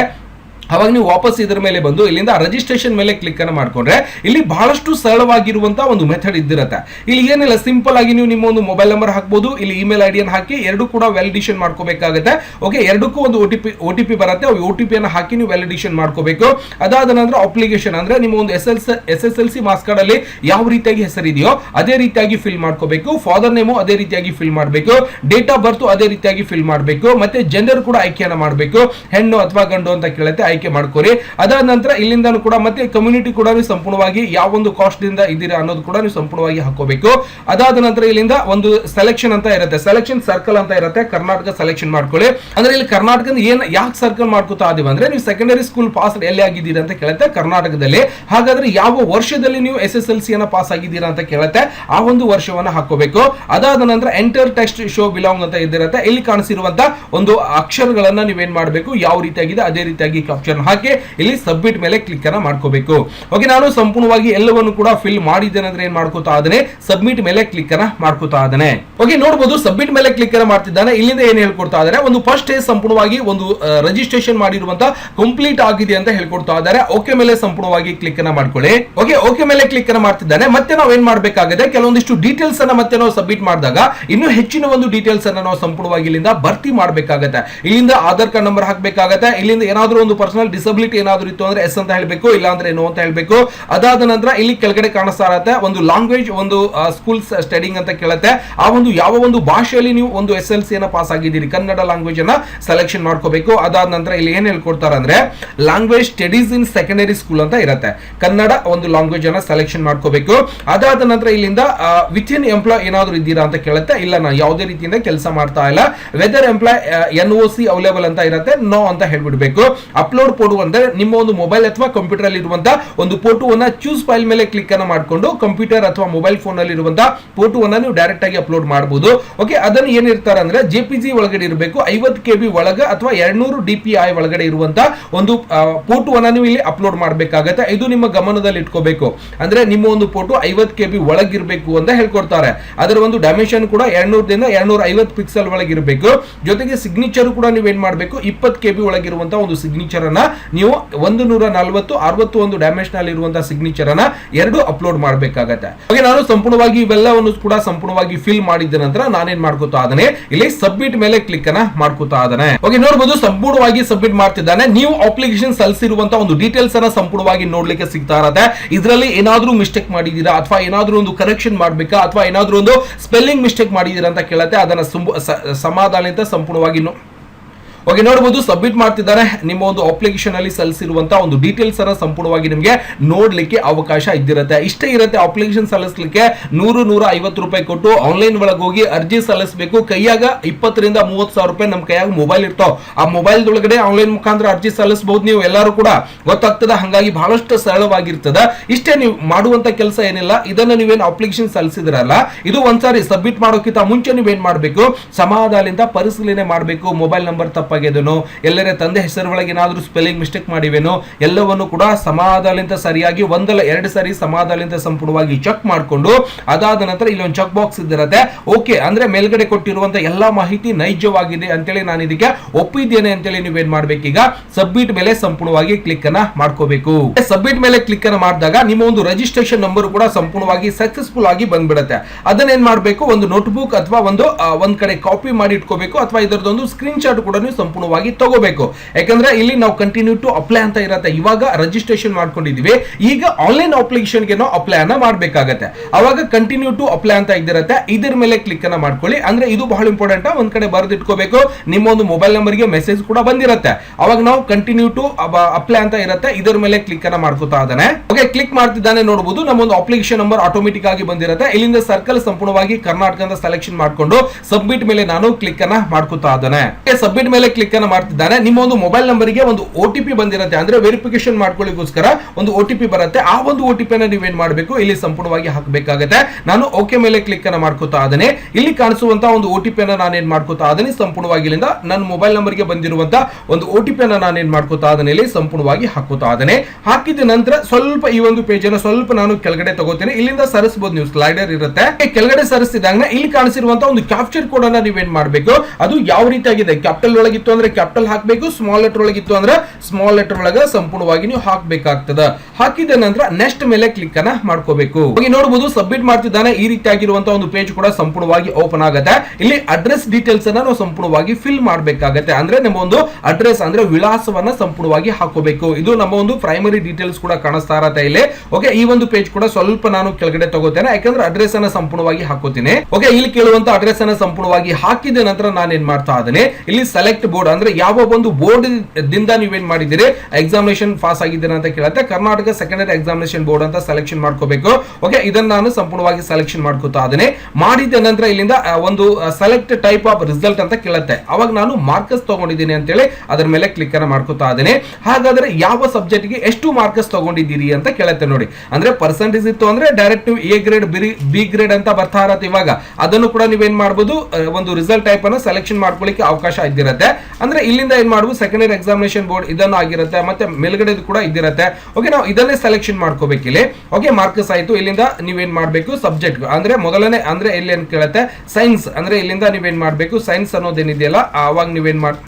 ಅವಾಗ ನೀವು ವಾಪಸ್ ಇದರ ಮೇಲೆ ಬಂದು ಇಲ್ಲಿಂದ ರಿಜಿಸ್ಟ್ರೇಷನ್ ಮೇಲೆ ಕ್ಲಿಕ್ ಅನ್ನು ಮಾಡ್ಕೊಂಡ್ರೆ ಇಲ್ಲಿ ಬಹಳಷ್ಟು ಸರಳವಾಗಿರುವಂತಹ ಒಂದು ಮೆಥಡ್ ಇದ್ದಿರತ್ತೆ. ಇಲ್ಲಿ ಏನಿಲ್ಲ ಸಿಂಪಲ್ ಆಗಿ ನೀವು ನಿಮ್ಮ ಒಂದು ಮೊಬೈಲ್ ನಂಬರ್ ಹಾಕಬಹುದು ಇಲ್ಲಿ ಇಮೇಲ್ ಐಡಿಯನ್ನು ಹಾಕಿ ಎರಡು ಕೂಡ ವ್ಯಾಲಿಡೇಷನ್ ಮಾಡ್ಕೋಬೇಕಾಗುತ್ತೆ. ಓಕೆ ಎರಡಕ್ಕೂ ಒಂದು O T P O T ಬರುತ್ತೆ ಒ ಟಿ ಪಿ ಅನ್ನು ಹಾಕಿ ನೀವು ವ್ಯಾಲಿಡೇಷನ್ ಮಾಡ್ಕೋಬೇಕು. ಅದಾದ ನಂತರ ಅಪ್ಲಿಕೇಶನ್ ಅಂದ್ರೆ ನಿಮ್ಮ ಒಂದು S L S S L C card ಅಲ್ಲಿ ಯಾವ ರೀತಿಯಾಗಿ ಹೆಸರಿದೆಯೋ ಅದೇ ರೀತಿಯಾಗಿ ಫಿಲ್ ಮಾಡ್ಕೋಬೇಕು. ಫಾದರ್ ನೇಮು ಅದೇ ರೀತಿಯಾಗಿ ಫಿಲ್ ಮಾಡಬೇಕು. ಡೇಟ್ ಆಫ್ ಬರ್ತ್ ಅದೇ ರೀತಿಯಾಗಿ ಫಿಲ್ ಮಾಡಬೇಕು. ಮತ್ತೆ ಜೆಂಡರ್ ಕೂಡ ಆಯ್ಕೆಯನ್ನು ಮಾಡಬೇಕು. ಹೆಣ್ಣು ಅಥವಾ ಗಂಡು ಅಂತ ಕೇಳುತ್ತೆ, ಆಯ್ಕೆ ಮಾಡ್ಕೋರಿ. ಅದಾದ ನಂತರ ಇಲ್ಲಿಂದ ಕೂಡ ಮತ್ತೆ ಕಮ್ಯುನಿಟಿ ಕೂಡ ನೀವು ಸಂಪೂರ್ಣವಾಗಿ ಯಾವ ಒಂದು ಕಾಸ್ಟ್ ಇಂದ ಇದ್ದೀರಾ ಅನ್ನೋದು ಕೂಡ ನೀವು ಸಂಪೂರ್ಣವಾಗಿ ಹಾಕೋಬೇಕು. ಅದಾದ ನಂತರ ಇಲ್ಲಿಂದ ಒಂದು ಸೆಲೆಕ್ಷನ್ ಅಂತ ಇರುತ್ತೆ. ಸೆಲೆಕ್ಷನ್ ಸರ್ಕಲ್ ಅಂತ ಇರುತ್ತೆ. ಕರ್ನಾಟಕ ಸೆಲೆಕ್ಷನ್ ಮಾಡ್ಕೊಳ್ಳಿ. ಅಂದ್ರೆ ಇಲ್ಲಿ ಕರ್ನಾಟಕದ ಏನ್, ಯಾಕೆ ಸರ್ಕಲ್ ಮಾಡ್ಕೋತಾ ಇದೀವಿ ಅಂದ್ರೆ ನೀವು ಸೆಕೆಂಡರಿ ಸ್ಕೂಲ್ ಪಾಸ್ ಎಲ್ಲಿ ಆಗಿದ್ದೀರಾ ಅಂತ ಕೇಳುತ್ತೆ ಕರ್ನಾಟಕದಲ್ಲಿ. ಹಾಗಾದ್ರೆ ಯಾವ ವರ್ಷದಲ್ಲಿ ನೀವು ಎಸ್ ಎಸ್ ಎಲ್ ಸಿ ಅನ್ನ ಪಾಸ್ ಆಗಿದ್ದೀರಾ ಅಂತ ಕೇಳುತ್ತೆ. ಆ ಒಂದು ವರ್ಷವನ್ನ ಹಾಕೋಬೇಕು. ಅದಾದ ನಂತರ ಎಂಟರ್ ಟೆಕ್ಸ್ಟ್ ಶೋ ಬಿಲಾಂಗ್ ಅಂತ ಇದ್ದಿರುತ್ತೆ. ಇಲ್ಲಿ ಕಾಣಿಸಿರುವಂತ ಒಂದು ಅಕ್ಷರಗಳನ್ನ ನೀವೇನ್ ಮಾಡಬೇಕು? ಯಾವ ರೀತಿಯಾಗಿದೆ? ಅದೇ ರೀತಿಯಾಗಿ ಕ್ಯಾಪ್ಷನ್ ಹಾಕಿ ಇಲ್ಲಿ ಸಬ್ಮಿಟ್ ಮೇಲೆ ಕ್ಲಿಕ್ ಅನ್ನ ಮಾಡ್ಕೋಬೇಕು. ಓಕೆ ನಾನು ಸಂಪೂರ್ಣವಾಗಿ ಎಲ್ಲವನ್ನು ಕೂಡ ಫಿಲ್ ಮಾಡಿದ್ದೇನೆ ಅಂದ್ರೆ ಏನ್ ಮಾಡ್ಕೋತಾ ಅದನ್ನೇ ಸಬ್ಮಿಟ್ ಮೇಲೆ ಕ್ಲಿಕ್ ಅನ್ನ ಮಾಡ್ಕೋತಾ ಇದ್ದಾನೆ. ಓಕೆ ನೋಡಬಹುದು ಸಬ್ಮಿಟ್ ಮೇಲೆ ಕ್ಲಿಕ್ ಅನ್ನ ಮಾಡ್ತಿದ್ದಾನೆ. ಇಲ್ಲಿಂದ ಏನ್ ಹೇಳ್ಕೊಡ್ತಾ ಇದ್ದಾರೆ? ಒಂದು ಫಸ್ಟ್ ಸಂಪೂರ್ಣವಾಗಿ ಒಂದು ರಿಜಿಸ್ಟ್ರೇಷನ್ ಮಾಡಿರುವಂತ ಕಂಪ್ಲೀಟ್ ಆಗಿದೆ ಅಂತ ಹೇಳ್ಕೊಡ್ತಾ ಇದ್ದಾರೆ. ಓಕೆ ಮೇಲೆ ಸಂಪೂರ್ಣವಾಗಿ ಕ್ಲಿಕ್ ಅನ್ನ ಮಾಡ್ಕೊಳ್ಳಿ. ಓಕೆ ಓಕೆ ಮೇಲೆ ಕ್ಲಿಕ್ ಅನ್ನ ಮಾಡ್ತಿದ್ದಾನೆ. ಮತ್ತೆ ನಾವು ಏನ್ ಮಾಡ್ಬೇಕಾಗಿದೆ? ಕೆಲವೊಂದಿಷ್ಟು ಡೀಟೇಲ್ಸ್ ಅನ್ನ ಮತ್ತೆ ನಾವು ಸಬ್ಮಿಟ್ ಮಾಡಿದಾಗ ಇನ್ನು ಹೆಚ್ಚಿನ ಒಂದು ಡೀಟೇಲ್ಸ್ ಅನ್ನ ನಾವು ಸಂಪೂರ್ಣವಾಗಿ ಇಲ್ಲಿಂದ ಭರ್ತಿ ಮಾಡಬೇಕಾಗತ್ತೆ. ಇಲ್ಲಿಂದ ಆಧಾರ್ ಕಾರ್ಡ್ ನಂಬರ್ ಹಾಕ್ಬೇಕಾಗತ್ತೆ. ಇಲ್ಲಿಂದ ಏನಾದ್ರೂ ಒಂದು ಪರ್ಸನಲ್ ಡಿಸಬಿಲಿಟಿ ಏನಾದರೂ ಇತ್ತು ಅಂದ್ರೆ ಎಸ್ ಅಂತ ಹೇಳಬೇಕು, ಇಲ್ಲ ಅಂದ್ರೆ ನೋ ಅಂತ ಹೇಳಬೇಕು. ಅದಾದ ನಂತರ ಇಲ್ಲಿ ಕೆಳಗಡೆ ಕಾಣಿಸ್ತಾ ಇರತ್ತೆ ಒಂದು ಲ್ಯಾಂಗ್ವೇಜ್ ಒಂದು ಸ್ಕೂಲ್ ಸ್ಟಡಿಂಗ್ ಅಂತ ಕೇಳುತ್ತೆ. ಆ ಒಂದು ಯಾವ ಒಂದು ಭಾಷೆಯಲ್ಲಿ ನೀವು ಒಂದು ಎಸ್ ಎಲ್ ಸಿ ಪಾಸ್ ಆಗಿದ್ದೀರಿ, ಕನ್ನಡ ಲ್ಯಾಂಗ್ವೇಜ್ ಅನ್ನ ಸೆಲೆಕ್ಷನ್ ಮಾಡ್ಕೋಬೇಕು. ಅದಾದ ನಂತರ ಇಲ್ಲಿ ಏನ್ ಹೇಳ್ಕೊಡ್ತಾರೆ ಅಂದ್ರೆ language studies in secondary school ಅಂತ ಇರುತ್ತೆ. ಕನ್ನಡ ಒಂದು ಲ್ಯಾಂಗ್ವೇಜ್ ಅನ್ನ ಸೆಲೆಕ್ಷನ್ ಮಾಡ್ಕೋಬೇಕು. ಅದಾದ ನಂತರ ಇಲ್ಲಿಂದ ವಿತ್ ಇನ್ ಎಂಪ್ಲಾಯ್ ಏನಾದ್ರು ಇದ್ದೀರಾ ಅಂತ ಕೇಳುತ್ತೆ. ಇಲ್ಲ ನಾನು ಯಾವುದೇ ರೀತಿಯಿಂದ ಕೆಲಸ ಮಾಡ್ತಾ ಇಲ್ಲ. Whether employ N O C available ಅಂತ ಇರುತ್ತೆ, ನೋ ಅಂತ ಹೇಳ್ಬಿಡ್ಬೇಕು. ಅಪ್ಲೋಡ್ ಫೋಟೋ ಅಂದ್ರೆ ನಿಮ್ಮ ಒಂದು ಮೊಬೈಲ್ ಅಥವಾ ಕಂಪ್ಯೂಟರ್ ಅಲ್ಲಿ ಇರುವಂತಹ ಒಂದು ಫೋಟೋವನ್ನ ಚೂಸ್ ಫೈಲ್ ಮೇಲೆ ಕ್ಲಿಕ್ ಅನ್ನ ಮಾಡ್ಕೊಂಡು ಕಂಪ್ಯೂಟರ್ ಅಥವಾ ಮೊಬೈಲ್ ಫೋನ್ ಅಲ್ಲಿ ಇರುವಂತಹ ಫೋಟೋವನ್ನ ನೀವು ಡೈರೆಕ್ಟ್ ಆಗಿ ಅಪ್ಲೋಡ್ ಮಾಡಬಹುದು ಓಕೆ ಅದನ್ನು ಏನಿರ್ತಾರೆ ಅಂದ್ರೆ ಜೆಪಿಜಿ ಒಳಗಡೆ ಇರಬೇಕು. ಐವತ್ತು ಕೆ ಬಿ ಒಳಗ ಅಥವಾ ಎರಡ್ನೂರು ಡಿ ಪಿ ಐ ಒಳಗಡೆ ಇರುವಂತಹ ಒಂದು ಫೋಟೋವನ್ನ ನೀವು ಇಲ್ಲಿ ಅಪ್ಲೋಡ್ ಮಾಡಬೇಕಾಗತ್ತೆ. ಇದು ನಿಮ್ಮ ಗಮನದಲ್ಲಿ ಇಟ್ಕೋಬೇಕು. ಅಂದ್ರೆ ನಿಮ್ಮ ಒಂದು ಫೋಟೋ ಐವತ್ತು ಕೆ ಬಿ ಒಳಗಿರಬೇಕು ಅಂತ ಹೇಳ್ಕೊಡ್ತಾರೆ. ಅದರ ಒಂದು ಡೈಮೆನ್ಷನ್ ಕೂಡ ಎರಡ್ನೂರದಿಂದ ಎರಡ್ನೂರ ಐವತ್ತು ಪಿಕ್ಸೆಲ್ ಒಳಗಿರಬೇಕು. ಜೊತೆಗೆ ಸಿಗ್ನೇಚರ್ ಕೂಡ ನೀವು ಏನ್ ಮಾಡಬೇಕು? ಇಪ್ಪತ್ತು ಕೆ ಬಿ ಒಳಗಿರುವಂತಹ ಒಂದು ಸಿಗ್ನೇಚರ್ ಅನ್ನ ನೀವು ಒಂದು ನೂರ ನಲವತ್ತು ಅರವತ್ತು ಒಂದು ಅಲ್ಲಿ ಇರುವಂತಹ ಸಿಗ್ನೇಚರ್ ಅನ್ನ ಎರಡು ಅಪ್ಲೋಡ್ ಮಾಡಬೇಕಾಗತ್ತೆ. ಹಾಗೆ ನಾನು ಸಂಪೂರ್ಣವಾಗಿ ಇವೆಲ್ಲವನ್ನು ಕೂಡ ಸಂಪೂರ್ಣವಾಗಿ ಫಿಲ್ ಮಾಡಿದ ನಂತರ ನಾನೇನ್ ಮಾಡ್ಕೋತಾ ಅದನ್ನೇ ಇಲ್ಲಿ ಸಬ್ಮಿಟ್ ಮೇಲೆ ಕ್ಲಿಕ್ ಅನ್ನ ಮಾಡ್ಕೋತಾ ಇದ್ದಾನೆ. ಓಕೆ ನೋಡಬಹುದು ಸಂಪೂರ್ಣವಾಗಿ ಸಬ್ಮಿಟ್ ಮಾಡ್ತಿದ್ದಾನೆ. ನೀವು ಅಪ್ಲಿಕೇಶನ್ ಸಲ್ಲಿಸಿರುವಂತಹ ಒಂದು ಡೀಟೇಲ್ಸ್ ಅನ್ನ ಸಂಪೂರ್ಣವಾಗಿ ನೋಡ್ಲಿಕ್ಕೆ ಸಿಗ್ತಾ ಇರತ್ತೆ. ಇದರಲ್ಲಿ ಏನಾದ್ರೂ ಮಿಸ್ಟೇಕ್ ಮಾಡಿದೀರಾ ಅಥವಾ ಏನಾದ್ರೂ ಒಂದು ಕರೆಕ್ಷನ್ ಮಾಡ್ಬೇಕಾ, ಅಥವಾ ಏನಾದ್ರೂ ಒಂದು ಸ್ಪೆಲ್ಲಿಂಗ್ ಮಿಸ್ಟೇಕ್ ಮಾಡಿದೀರಾ ಅಂತ ಕೇಳತ್ತೆ. ಅದನ್ನ ಸಮಾಧಾನ ಸಂಪೂರ್ಣವಾಗಿ ಓಕೆ ನೋಡಬಹುದು ಸಬ್ಮಿಟ್ ಮಾಡ್ತಿದ್ದಾರೆ. ನಿಮ್ಮ ಒಂದು ಅಪ್ಲಿಕೇಶನ್ ಅಲ್ಲಿ ಸಲ್ಲಿಸಿರುವಂತಹ ಒಂದು ಡೀಟೇಲ್ಸ್ ಅನ್ನ ಸಂಪೂರ್ಣವಾಗಿ ನಿಮಗೆ ನೋಡ್ಲಿಕ್ಕೆ ಅವಕಾಶ ಇದ್ದಿರುತ್ತೆ. ಇಷ್ಟೇ ಇರುತ್ತೆ ಅಪ್ಲಿಕೇಶನ್ ಸಲ್ಲಿಸಲಿಕ್ಕೆ ನೂರು ನೂರ ಐವತ್ತು ರೂಪಾಯಿ ಕೊಟ್ಟು ಆನ್ಲೈನ್ ಒಳಗೆ ಹೋಗಿ ಅರ್ಜಿ ಸಲ್ಲಿಸಬೇಕು. ಕೈಯಾಗ ಇಪ್ಪತ್ತರಿಂದ ಮೂವತ್ತು ಸಾವಿರ ರೂಪಾಯಿ ನಮ್ಮ ಕೈಯಾಗ ಮೊಬೈಲ್ ಇರ್ತಾವ ಆ ಮೊಬೈಲ್ ಒಳಗಡೆ ಆನ್ಲೈನ್ ಮುಖಾಂತರ ಅರ್ಜಿ ಸಲ್ಲಿಸಬಹುದು ನೀವು ಎಲ್ಲರೂ ಕೂಡ. ಗೊತ್ತಾಗ್ತದ? ಹಾಗಾಗಿ ಬಹಳಷ್ಟು ಸರಳವಾಗಿರ್ತದ. ಇಷ್ಟೇ ನೀವು ಮಾಡುವಂತ ಕೆಲಸ ಏನಿಲ್ಲ, ಇದನ್ನ ನೀವೇನು ಅಪ್ಲಿಕೇಶನ್ ಸಲ್ಲಿಸಿದ್ರಲ್ಲ, ಇದು ಒಂದ್ಸಾರಿ ಸಬ್ಮಿಟ್ ಮಾಡೋಕ್ಕಿಂತ ಮುಂಚೆ ನೀವೇನ್ ಮಾಡಬೇಕು? ಸಮಾಧಾನದಿಂದ ಪರಿಶೀಲನೆ ಮಾಡಬೇಕು. ಮೊಬೈಲ್ ನಂಬರ್ ತಪ್ಪಾಗಿದೆನೋ ಎಲ್ಲರ ತಂದೆ ಹೆಸರು ಒಳಗೆ ಏನಾದರೂ ಸ್ಪೆಲ್ಲಿಂಗ್ ಮಿಸ್ಟೇಕ್ ಮಾಡಿವೆನೋ, ಎಲ್ಲವನ್ನು ಕೂಡ ಸಮಾಧಾನದಿಂದ ಸರಿಯಾಗಿ ಒಂದಲ್ಲ ಎರಡು ಸಾರಿ ಸಮಾಧಾನದಿಂದ ಸಂಪೂರ್ಣವಾಗಿ ಚೆಕ್ ಮಾಡಿಕೊಂಡು, ಅದಾದ ನಂತರ ಇಲ್ಲಿ ಒಂದು ಚೆಕ್ ಬಾಕ್ಸ್ ಇದ್ದಿರತ್ತೆ. ಓಕೆ, ಅಂದ್ರೆ ಮೇಲ್ಗಡೆ ಕೊಟ್ಟಿರುವಂತ ಎಲ್ಲಾ ಮಾಹಿತಿ ನೈಜವಾಗಿದೆ ಅಂತೇಳಿ ನಾನು ಇದಕ್ಕೆ ಒಪ್ಪಿದ್ದೇನೆ ಅಂತೇಳಿ ನೀವೇನ್ ಮಾಡ್ಬೇಕೀಗ? ಸಬ್ಮಿಟ್ ಮೇಲೆ ಸಂಪೂರ್ಣವಾಗಿ ಕ್ಲಿಕ್ ಅನ್ನ ಮಾಡ್ಕೋಬೇಕು. ಸಬ್ಮಿಟ್ ಮೇಲೆ ಕ್ಲಿಕ್ ಅನ್ನ ಮಾಡಿದಾಗ ನಿಮ್ಮ ಒಂದು ರಿಜಿಸ್ಟ್ರೇಷನ್ ನಂಬರ್ ಕೂಡ ಸಂಪೂರ್ಣವಾಗಿ ಸಕ್ಸಸ್ಫುಲ್ ಆಗಿ ಬಂದ್ಬಿಡುತ್ತೆ. ಅದನ್ನ ಏನ್ ಮಾಡ್ಬೇಕು? ಒಂದು ನೋಟ್ಬುಕ್ ಅಥವಾ ಒಂದು ಒಂದ್ ಕಡೆ ಕಾಪಿ ಮಾಡಿ ಇಟ್ಕೋಬೇಕು ಅಥವಾ ಇದರದೊಂದು ಸ್ಕ್ರೀನ್ ಶಾಟ್ ಕೂಡ ಸಂಪೂರ್ಣವಾಗಿ ತಗೋಬೇಕು. ಯಾಕಂದ್ರೆ ಇಲ್ಲಿ ನಾವು ಕಂಟಿನ್ಯೂ ಟು ಅಪ್ಲೈ ಅಂತ ಇರತ್ತೆ. ಇವಾಗ ರಿಜಿಸ್ಟ್ರೇಷನ್ ಮಾಡ್ಕೊಂಡಿದೀವಿ ಈಗ ಆನ್ಲೈನ್ ಅಪ್ಲಿಕೇಶನ್ಗೆ ನಾವು ಅಪ್ಲೈ ಅನ್ನ ಮಾಡಬೇಕಾಗತ್ತೆ. ಅವಾಗ ಕಂಟಿನ್ಯೂ ಟು ಅಪ್ಲೈ ಅಂತ ಇದ್ದಿರತ್ತೆ. ಇದರ ಮೇಲೆ ಕ್ಲಿಕ್ ಅನ್ನ ಮಾಡ್ಕೊಳ್ಳಿ. ಅಂದ್ರೆ ಇದು ಬಹಳ ಇಂಪಾರ್ಟೆಂಟ್ ಒಂದ್ ಕಡೆ ಬರೆದಿಟ್ಕೋಬೇಕು. ನಿಮ್ಮ ಒಂದು ಮೊಬೈಲ್ ನಂಬರ್ಗೆ ಮೆಸೇಜ್ ಕೂಡ ಬಂದಿರತ್ತೆ. ಅವಾಗ ನಾವು ಕಂಟಿನ್ಯೂ ಟು ಅಪ್ಲೈ ಅಂತ ಇರತ್ತೆ. ಇದರ ಮೇಲೆ ಕ್ಲಿಕ್ ಅನ್ನ ಮಾಡ್ಕೋತಾ ಇದ್ದಾನೆ. ಓಕೆ ಕ್ಲಿಕ್ ಮಾಡ್ತಿದ್ದಾನೆ ನೋಡಬಹುದು ನಮ್ಮ ಒಂದು ಅಪ್ಲಿಕೇಶನ್ ನಂಬರ್ ಆಟೋಮೆಟಿಕ್ ಆಗಿ ಬಂದಿರುತ್ತೆ. ಇಲ್ಲಿಂದ ಸರ್ಕಲ್ ಸಂಪೂರ್ಣವಾಗಿ ಕರ್ನಾಟಕ ಸೆಲೆಕ್ಷನ್ ಮಾಡ್ಕೊಂಡು ಸಬ್ಮಿಟ್ ಮೇಲೆ ನಾನು ಕ್ಲಿಕ್ ಅನ್ನ ಮಾಡ್ಕೋತಾ ಇದ್ದಾನೆ. ಸಬ್ಮಿಟ್ ಮೇಲೆ ಕ್ಲಿಕ್ ಅನ್ನ ಮಾಡ್ತಿದ್ದಾನೆ. ನಿಮ್ಮ ಒಂದು ಮೊಬೈಲ್ ನಂಬರಿಗೆ ಒಂದು ಒ ಟಿ ಪಿ ಬಂದಿರುತ್ತೆ. ಅಂದ್ರೆ ವೆರಿಫಿಕೇಶನ್ ಮಾಡ್ಕೊಳ್ಳಿಗೋಸ್ಕರ ಒಂದು ಒ ಟಿ ಪಿ ಬರುತ್ತೆ. ಆ ಒಂದು ಒ ಟಿ ಪಿ ನೀವೇನ್ ಮಾಡಬೇಕು? ಇಲ್ಲಿ ಸಂಪೂರ್ಣವಾಗಿ ಹಾಕಬೇಕಾಗುತ್ತೆ. ನಾನು ಓಕೆ ಮೇಲೆ ಕ್ಲಿಕ್ ಅನ್ನ ಮಾಡ್ಕೋತಾ ಆದನೆ ಇಲ್ಲಿ ಕಾಣಿಸುವಂತ ಒಂದು ಒ ಟಿ ಪಿ ಅನ್ನ ನಾನು ಏನ್ ಮಾಡ್ಕೋತಾ ಆದನೆ ಸಂಪೂರ್ಣವಾಗಿ ಇಲ್ಲಿಂದ ನನ್ನ ಮೊಬೈಲ್ ನಂಬರ್ಗೆ ಬಂದಿರುವಂತ ಒಂದು ಒ ಟಿ ಪಿ ಅನ್ನ ನಾನು ಏನ್ ಮಾಡ್ಕೋತಾ ಆದನೆ ಇಲ್ಲಿ ಸಂಪೂರ್ಣವಾಗಿ ಹಾಕೋತಾ ಇದ್ದೇನೆ. ಹಾಕಿದ ನಂತರ ಸ್ವಲ್ಪ ಈ ಒಂದು ಪೇಜ್ ಅನ್ನ ಸ್ವಲ್ಪ ನಾನು ಕೆಳಗಡೆ ತಗೋತೇನೆ. ಇಲ್ಲಿಂದ ಸರಿಸಬಹುದು ನೀವು. ಸ್ಲೈಡರ್ ಇರುತ್ತೆ. ಕೆಳಗಡೆ ಸರಿಸಿದಾಗ ಇಲ್ಲಿ ಕಾಣಿಸಿರುವಂತ ಒಂದು ಕ್ಯಾಪ್ಚರ್ ಕೋಡ್ ಅನ್ನ ನೀವೇನ್ ಮಾಡಬೇಕು? ಅದು ಯಾವ ರೀತಿಯಾಗಿದೆ? ಕ್ಯಾಪಿಟಲ್ ಒಳಗಿತ್ತು ಅಂದ್ರೆ ಕ್ಯಾಪಿಟಲ್ ಹಾಕಬೇಕು ಸ್ಮಾಲ್ ಲೆಟರ್ ಒಳಗಿತ್ತು ಅಂದ್ರೆ ಸ್ಮಾಲ್ ಲೆಟರ್ ಒಳಗ ಸಂಪೂರ್ಣವಾಗಿ ನೀವು ಹಾಕಬೇಕಾಗ್ತದ. ಹಾಕಿದ ನಂತರ ನೆಕ್ಸ್ಟ್ ಮೇಲೆ ಕ್ಲಿಕ್ ಅನ್ನ ಮಾಡ್ಕೋಬೇಕು. ನೋಡಬಹುದು ಸಬ್ಮಿಟ್ ಮಾಡ್ತಿದ್ದಾನೆ, ಈ ರೀತಿಯಾಗಿರುವಂತಹ ಒಂದು ಪೇಜ್ ಕೂಡ ಸಂಪೂರ್ಣವಾಗಿ ಓಪನ್ ಆಗುತ್ತೆ. ಇಲ್ಲಿ ಅಡ್ರೆಸ್ ಡೀಟೇಲ್ಸ್ ಅನ್ನ ನಾವು ಸಂಪೂರ್ಣವಾಗಿ ಫಿಲ್ ಮಾಡಬೇಕಾಗತ್ತೆ. ಅಂದ್ರೆ ನಮ್ಮ ಒಂದು ಅಡ್ರೆಸ್ ಅಂದ್ರೆ ವಿಳಾಸವನ್ನ ಸಂಪೂರ್ಣವಾಗಿ ಹಾಕೋಬೇಕು. ಇದು ನಮ್ಮ ಒಂದು ಪ್ರೈಮರಿ ಡೀಟೇಲ್ಸ್ ಕೂಡ ಕಾಣಿಸ್ತಾ ಇರತ್ತೆ ಇಲ್ಲಿ. ಓಕೆ ಈ ಒಂದು ಪೇಜ್ ಕೂಡ ಸ್ವಲ್ಪ ನಾನು ಕೆಳಗಡೆ ತಗೋತೇನೆ. ಯಾಕಂದ್ರೆ ಅಡ್ರೆಸ್ ಅನ್ನ ಸಂಪೂರ್ಣವಾಗಿ ಹಾಕೋತೀನಿ. ಓಕೆ ಇಲ್ಲಿ ಕೇಳುವಂತ ಅಡ್ರೆಸ್ ಅನ್ನ ಸಂಪೂರ್ಣವಾಗಿ ಹಾಕಿದ ನಂತರ ನಾನು ಏನ್ ಮಾಡ್ತಾ ಇದ್ದೇನೆ? ಇಲ್ಲಿ ಸೆಲೆಕ್ಟ್ ಬೋರ್ಡ್ ಅಂದ್ರೆ ಯಾವ ಒಂದು ಬೋರ್ಡ್ ದಿಂದ ನೀವೇನ್ ಮಾಡಿದ್ದೀರಿ? ಎಕ್ಸಾಮಿನೇಷನ್ ಪಾಸ್ ಆಗಿದ್ದೀರಾ ಅಂತ ಕೇಳುತ್ತೆ. ಕರ್ನಾಟಕ ಸೆಕೆಂಡರಿ ಎಕ್ಸಾಮಿನೇಷನ್ ಬೋರ್ಡ್ ಅಂತ ಸೆಲೆಕ್ಷನ್ ಮಾಡ್ಕೋಬೇಕು. ಓಕೆ ಇದನ್ನ ನಾನು ಸಂಪೂರ್ಣವಾಗಿ ಸೆಲೆಕ್ಷನ್ ಮಾಡ್ಕೋತಾ ಇದ್ದೇನೆ. ಮಾಡಿದ ನಂತರ ಇಲ್ಲಿಂದ ಒಂದು ಸೆಲೆಕ್ಟ್ ಟೈಪ್ ಆಫ್ ರಿಸಲ್ಟ್ ಅಂತ ಕೇಳುತ್ತೆ. ಅವಾಗ ನಾನು ಮಾರ್ಕಸ್ ತಗೊಂಡಿದ್ದೀನಿ ಅಂತೇಳಿ ಅದರ ಮೇಲೆ ಕ್ಲಿಕ್ ಅನ್ನ ಮಾಡ್ಕೋತಾ ಇದ್ದೇನೆ. ಹಾಗಾದ್ರೆ ಯಾವ ಸಬ್ಜೆಕ್ಟ್ಗೆ ಎಷ್ಟು ಮಾರ್ಕ್ಸ್ ತಗೊಂಡಿದ್ದೀರಿ ಅಂತ ಕೇಳುತ್ತೆ ನೋಡಿ. ಅಂದ್ರೆ ಪರ್ಸೆಂಟೇಜ್ ಇತ್ತು ಅಂದ್ರೆ direct A grade B grade ಅಂತ ಬರ್ತಾ ಇರತ್ತೆ ಇವಾಗ. ಅದನ್ನು ಕೂಡ ನೀವೇನ್ ಮಾಡಬಹುದು ಒಂದು ರಿಸಲ್ಟ್ ಟೈಪ್ ಅನ್ನ ಸೆಲೆಕ್ಷನ್ ಮಾಡ್ಕೊಳ್ಳಿಕ್ಕೆ ಅವಕಾಶ ಇದ್ದಿರತ್ತೆ. ಅಂದ್ರೆ ಇಲ್ಲಿಂದ ಏನ್ ಮಾಡ್ಬೋದು ಸೆಕೆಂಡರಿ ಎಕ್ಸಾಮಿನೇಷನ್ ಬೋರ್ಡ್ ಇದನ್ನು ಆಗಿರುತ್ತೆ ಮತ್ತೆ ಮೇಲ್ಗಡೆ ಕೂಡ ಇದ್ದಿರತ್ತೆ. ಓಕೆ ನಾವು ಇದನ್ನೇ ಸೆಲೆಕ್ಷನ್ ಮಾಡ್ಕೋಬೇಕು ಇಲ್ಲಿ. ಓಕೆ ಮಾರ್ಕಸ್ ಆಯ್ತು. ಇಲ್ಲಿಂದ ನೀವೇನ್ ಮಾಡಬೇಕು? ಸಬ್ಜೆಕ್ಟ್ ಅಂದ್ರೆ ಮೊದಲನೇ, ಅಂದ್ರೆ ಇಲ್ಲಿ ಏನ್ ಕೇಳುತ್ತೆ? ಸೈನ್ಸ್ ಅಂದ್ರೆ ಇಲ್ಲಿಂದ ನೀವೇನ್ ಮಾಡಬೇಕು? ಸೈನ್ಸ್ ಅನ್ನೋದೇನಿದೆಯಲ್ಲ ಅವಾಗ ನೀವೇನ್ ಮಾಡ್